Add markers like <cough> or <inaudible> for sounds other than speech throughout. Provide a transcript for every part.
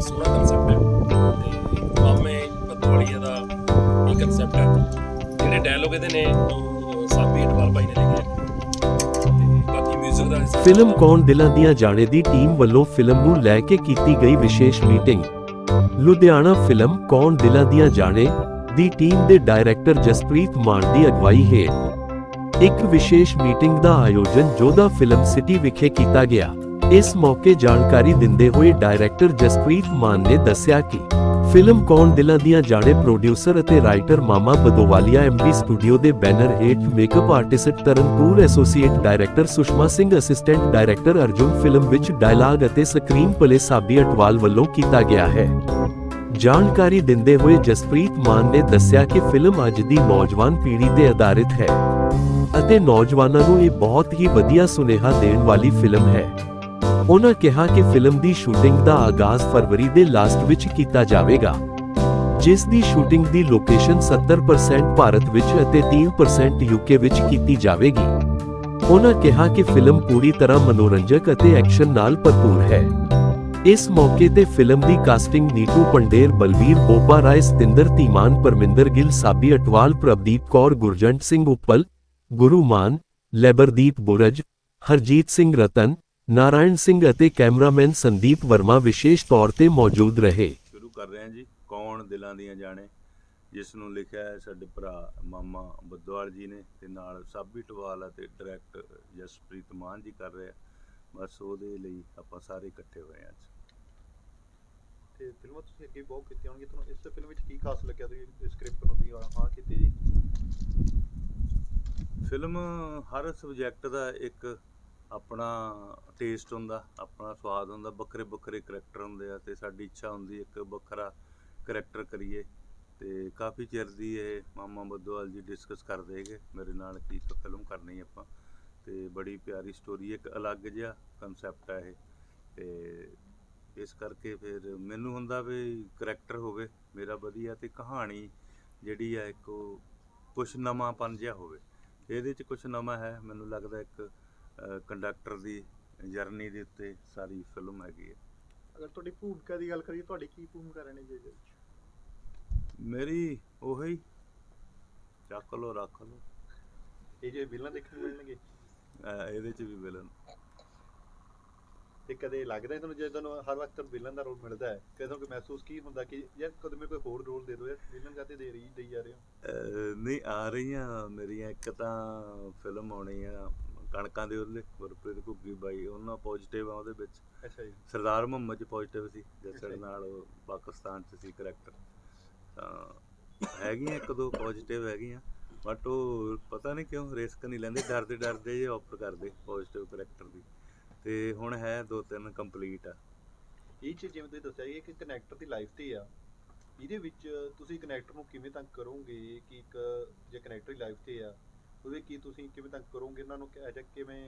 ਸੋਹਣਾ ਕਨਸੈਪਟ ਹੈ। ਤੇ ਮਾਮੇ ਪਤਵਾਲੀਆ ਦਾ ਇਹ ਕਨਸੈਪਟ ਹੈ। ਜਿਹੜੇ ਡਾਇਲੋਗ ਇਹਦੇ ਨੇ ਸਾਬੀ ਅਟਵਾਲ ਭਾਈ ਨੇ ਲਿਖੇ ਫਿਲਮ ਕੌਣ ਦਿਲਾਂ ਦੀਆਂ ਜਾਣੇ ਦੀ ਟੀਮ ਵੱਲੋਂ ਫਿਲਮ ਨੂੰ ਲੈ ਕੇ ਕੀਤੀ ਗਈ ਵਿਸ਼ੇਸ਼ ਮੀਟਿੰਗ ਲੁਧਿਆਣਾ ਫਿਲਮ ਕੌਣ ਦਿਲਾਂ ਦੀਆਂ ਜਾਣੇ ਦੀ ਟੀਮ ਦੇ ਡਾਇਰੈਕਟਰ ਜਸਪ੍ਰੀਤ ਮਾਨ ਦੀ ਅਗਵਾਈ ਹੇਠ। ਇੱਕ ਵਿਸ਼ੇਸ਼ ਮੀਟਿੰਗ ਦਾ ਆਯੋਜਨ ਜੋਧਾ ਫਿਲਮ ਸਿਟੀ ਵਿਖੇ ਕੀਤਾ ਗਿਆ। ਇਸ ਮੌਕੇ ਜਾਣਕਾਰੀ ਦਿੰਦੇ ਹੋਏ ਡਾਇਰੈਕਟਰ ਜਸਪ੍ਰੀਤ ਮਾਨ ਨੇ ਦੱਸਿਆ ਕਿ ਫਿਲਮ ਕੌਣ ਦਿਲਾਂ ਦੀਆਂ ਜਾਣੇ ਪ੍ਰੋਡਿਊਸਰ ਅਤੇ writer Mama Badowalia MB studio ਦੇ ਬੈਨਰ ਹੇਠ makeup artist Taranpur associate director Sushma Singh, assistant director Arjun film ਵਿੱਚ ਡਾਇਲਾਗ ਅਤੇ ਸਕਰੀਨ ਪਲੇ ਸਾਬੀ ਅਟਵਾਲ ਵੱਲੋਂ ਕੀਤਾ ਗਿਆ ਹੈ। ਜਾਣਕਾਰੀ ਦਿੰਦੇ ਹੋਏ ਜਸਪ੍ਰੀਤ ਮਾਨ ਨੇ ਦੱਸਿਆ ਕਿ ਫਿਲਮ ਅੱਜ ਦੀ ਨੌਜਵਾਨ ਪੀੜ੍ਹੀ ਤੇ ਆਧਾਰਿਤ ਹੈ ਅਤੇ ਨੌਜਵਾਨਾਂ ਨੂੰ ਇਹ ਬਹੁਤ ਹੀ ਵਧੀਆ ਸੁਨੇਹਾ ਦੇਣ ਵਾਲੀ ਫਿਲਮ ਹੈ। ਉਹਨਾਂ ਕਿਹਾ ਕਿ ਫਿਲਮ ਦੀ ਸ਼ੂਟਿੰਗ ਦਾ ਆਗਾਜ਼ ਫਰਵਰੀ ਦੇ ਲਾਸਟ ਵਿੱਚ ਕੀਤਾ ਜਾਵੇਗਾ, ਜਿਸ ਦੀ ਸ਼ੂਟਿੰਗ ਦੀ ਲੋਕੇਸ਼ਨ 70% ਭਾਰਤ ਵਿੱਚ ਅਤੇ 30% ਯੂਕੇ ਵਿੱਚ ਕੀਤੀ ਜਾਵੇਗੀ। ਉਹਨਾਂ ਕਿਹਾ ਕਿ ਫਿਲਮ ਪੂਰੀ ਤਰ੍ਹਾਂ ਮਨੋਰੰਜਕ ਅਤੇ ਐਕਸ਼ਨ ਨਾਲ ਭਰਪੂਰ ਹੈ। ਇਸ ਮੌਕੇ ਤੇ ਫਿਲਮ ਦੀ ਕਾਸਟਿੰਗ ਨੀਟੂ ਪੰਡੇਰ, ਬਲਵੀਰ ਬੋਪਾ ਰਾਏ, ਸਤਿੰਦਰ ਧੀਮਾਨ, ਪਰਮਿੰਦਰ ਗਿੱਲ, ਸਾਬੀ ਅਟਵਾਲ, ਪ੍ਰਭਦੀਪ ਕੌਰ, ਗੁਰਜੰਟ ਸਿੰਘ ਉੱਪਲ, ਗੁਰੂ ਮਾਨ, ਲੈਬਰਦੀਪ ਬੁਰਜ, ਹਰਜੀਤ ਸਿੰਘ ਰਤਨ ਨਾਰਾਇਣ ਸਿੰਘ ਅਤੇ ਕੈਮਰਾਮੈਨ ਸੰਦੀਪ ਵਰਮਾ ਵਿਸ਼ੇਸ਼ ਤੌਰ ਤੇ ਮੌਜੂਦ ਰਹੇ। ਸ਼ੁਰੂ ਕਰ ਰਹੇ ਹਾਂ ਜੀ। ਕੌਣ ਦਿਲਾਂ ਦੀਆਂ ਜਾਣੇ? ਜਿਸ ਨੂੰ ਲਿਖਿਆ ਹੈ ਸਾਡੇ ਭਰਾ ਮਾਮਾ ਬੱਦਵਾਲ ਜੀ ਨੇ ਤੇ ਨਾਲ ਸਾਬੀ ਟਵਾਲ ਅਤੇ ਡਾਇਰੈਕਟਰ ਜਸਪ੍ਰੀਤ ਮਾਨ ਜੀ ਕਰ ਰਹੇ ਆ। ਬਸ ਉਹਦੇ ਲਈ ਆਪਾਂ ਸਾਰੇ ਇਕੱਠੇ ਹੋਏ ਹਾਂ ਅੱਜ। ਤੇ ਫਿਲਮਾਂ ਤੁਸੀਂ ਅੱਗੇ ਬਹੁਤ ਕੀਤੀਆਂ ਹੋਣਗੀਆਂ। ਤੁਹਾਨੂੰ ਇਸ ਫਿਲਮ ਵਿੱਚ ਕੀ ਖਾਸ ਲੱਗਿਆ ਤੁਸੀਂ ਸਕ੍ਰਿਪਟ ਨੂੰ ਤੁਸੀਂ ਹਾਂ ਕੀਤੀ ਜੀ। ਫਿਲਮ ਹਰ ਸਬਜੈਕਟ ਦਾ ਇੱਕ ਆਪਣਾ ਟੇਸਟ ਹੁੰਦਾ, ਆਪਣਾ ਸਵਾਦ ਹੁੰਦਾ, ਵੱਖਰੇ ਵੱਖਰੇ ਕਰੈਕਟਰ ਹੁੰਦੇ ਆ ਤੇ ਸਾਡੀ ਇੱਛਾ ਹੁੰਦੀ ਇੱਕ ਵੱਖਰਾ ਕਰੈਕਟਰ ਕਰੀਏ ਤੇ ਕਾਫੀ ਚਿਰ ਦੀ ਇਹ ਮਾਮਾ ਬੱਦੋਵਾਲ ਜੀ ਡਿਸਕਸ ਕਰਦੇ ਹੈਗੇ, ਮੇਰੇ ਨਾਲ ਕੀ ਇੱਕ ਫਿਲਮ ਕਰਨੀ ਆਪਾਂ ਤੇ ਬੜੀ ਪਿਆਰੀ ਸਟੋਰੀ ਇੱਕ ਅਲੱਗ ਜਿਹਾ ਕਨਸੈਪਟ ਹੈ ਇਹ ਤੇ ਇਸ ਕਰਕੇ ਫਿਰ ਮੈਨੂੰ ਹੁੰਦਾ ਵੀ ਕਰੈਕਟਰ ਹੋਵੇ ਮੇਰਾ ਵਧੀਆ ਤੇ ਕਹਾਣੀ ਜਿਹੜੀ ਆ ਇੱਕ ਉਹ ਕੁਛ ਨਵਾਂਪਨ ਜਿਹਾ ਹੋਵੇ, ਇਹਦੇ 'ਚ ਕੁਝ ਨਵਾਂ ਹੈ, ਮੈਨੂੰ ਲੱਗਦਾ ਇੱਕ ਕੰਡਕਟਰ ਦੀ ਜਰਨੀ ਦੇ ਉੱਤੇ ਸਾਰੀ ਫਿਲਮ ਹੈਗੀ ਹੈ। ਅਗਰ ਤੁਹਾਡੀ ਭੂਮਿਕਾ ਦੀ ਗੱਲ ਕਰੀਏ ਤੁਹਾਡੀ ਕੀ ਭੂਮਿਕਾ ਰਹਿਣੀ ਜੀ ਇਹਦੇ ਵਿੱਚ ਮੇਰੀ ਉਹੀ ਚੱਕ ਲੋ ਰੱਖ ਲੋ ਇਹ ਜੇ ਵਿਲਨ ਦੇਖਣ ਮਿਲਣਗੇ? ਇਹਦੇ 'ਚ ਵੀ ਵਿਲਨ ਤੇ ਕਦੇ ਲੱਗਦਾ ਹੈ ਤੁਹਾਨੂੰ ਜੇ ਤੁਹਾਨੂੰ ਹਰ ਵਕਤ ਵਿਲਨ ਦਾ ਰੋਲ ਮਿਲਦਾ ਹੈ ਕਦੇ ਤੁਹਾਨੂੰ ਕੋਈ ਮਹਿਸੂਸ ਕੀ ਹੁੰਦਾ ਕਿ ਯਾਰ ਕਦੇ ਮੈਨੂੰ ਕੋਈ ਹੋਰ ਰੋਲ ਦੇ ਦਿਓ ਯਾਰ ਵਿਲਨ ਕਾਤੇ ਦੇ ਰਹੀ ਦੇਈ ਜਾ ਰਹੇ ਹੋ? ਨਹੀਂ ਆ ਰਹੀਆਂ ਮੇਰੀਆਂ ਇੱਕ ਤਾਂ ਫਿਲਮ ਆਉਣੀ ਆ ਕਣਕਾਂ ਦੇ ਉਹਦੇ ਗੁਰਪ੍ਰੀਤ ਘੁੱਗੀ ਬਾਈ ਉਹਨਾਂ ਪੋਜ਼ਿਟਿਵ ਆ ਉਹਦੇ ਵਿੱਚ। ਅੱਛਾ ਜੀ। ਸਰਦਾਰ ਮੁਹੰਮਦ ਚ ਪੋਜ਼ਿਟਿਵ ਸੀ ਜੱਸੜ। ਨਾਲ ਉਹ ਪਾਕਿਸਤਾਨ ਚ ਸੀ ਕਰੈਕਟਰ ਤਾਂ ਹੈਗੀਆਂ ਇੱਕ ਦੋ ਪੋਜ਼ਿਟਿਵ ਹੈਗੀਆਂ ਬਟ ਉਹ ਪਤਾ ਨਹੀਂ ਕਿਉਂ ਰਿਸਕ ਨਹੀਂ ਲੈਂਦੇ ਡਰਦੇ ਡਰਦੇ ਜੇ ਆਫਰ ਕਰਦੇ ਪੋਜ਼ਿਟਿਵ ਕਰੈਕਟਰ ਦੀ। ਤੇ ਹੁਣ ਹੈ ਦੋ ਤਿੰਨ ਕੰਪਲੀਟ ਆ। ਇਹ ਚੀਜ਼ ਜਿਵੇਂ ਤੁਸੀਂ ਦੱਸਿਆ ਇਹ ਕਿ ਕਨੈਕਟਰ ਦੀ ਲਾਈਫ ਤੇ ਆ ਇਹਦੇ ਵਿੱਚ ਤੁਸੀਂ ਕਨੈਕਟਰ ਨੂੰ ਕਿਵੇਂ ਤੰਗ ਕਰੋਗੇ ਕਿ ਇੱਕ ਜੇ ਕਨੈਕਟਰ ਦੀ ਲਾਈਫ ਤੇ ਆ ਉਹਦੇ ਕੀ ਤੁਸੀਂ ਕਿਵੇਂ ਤੰਗ ਕਰੋਗੇ? ਉਹਨਾਂ ਨੂੰ ਕਿ ਕਿਵੇਂ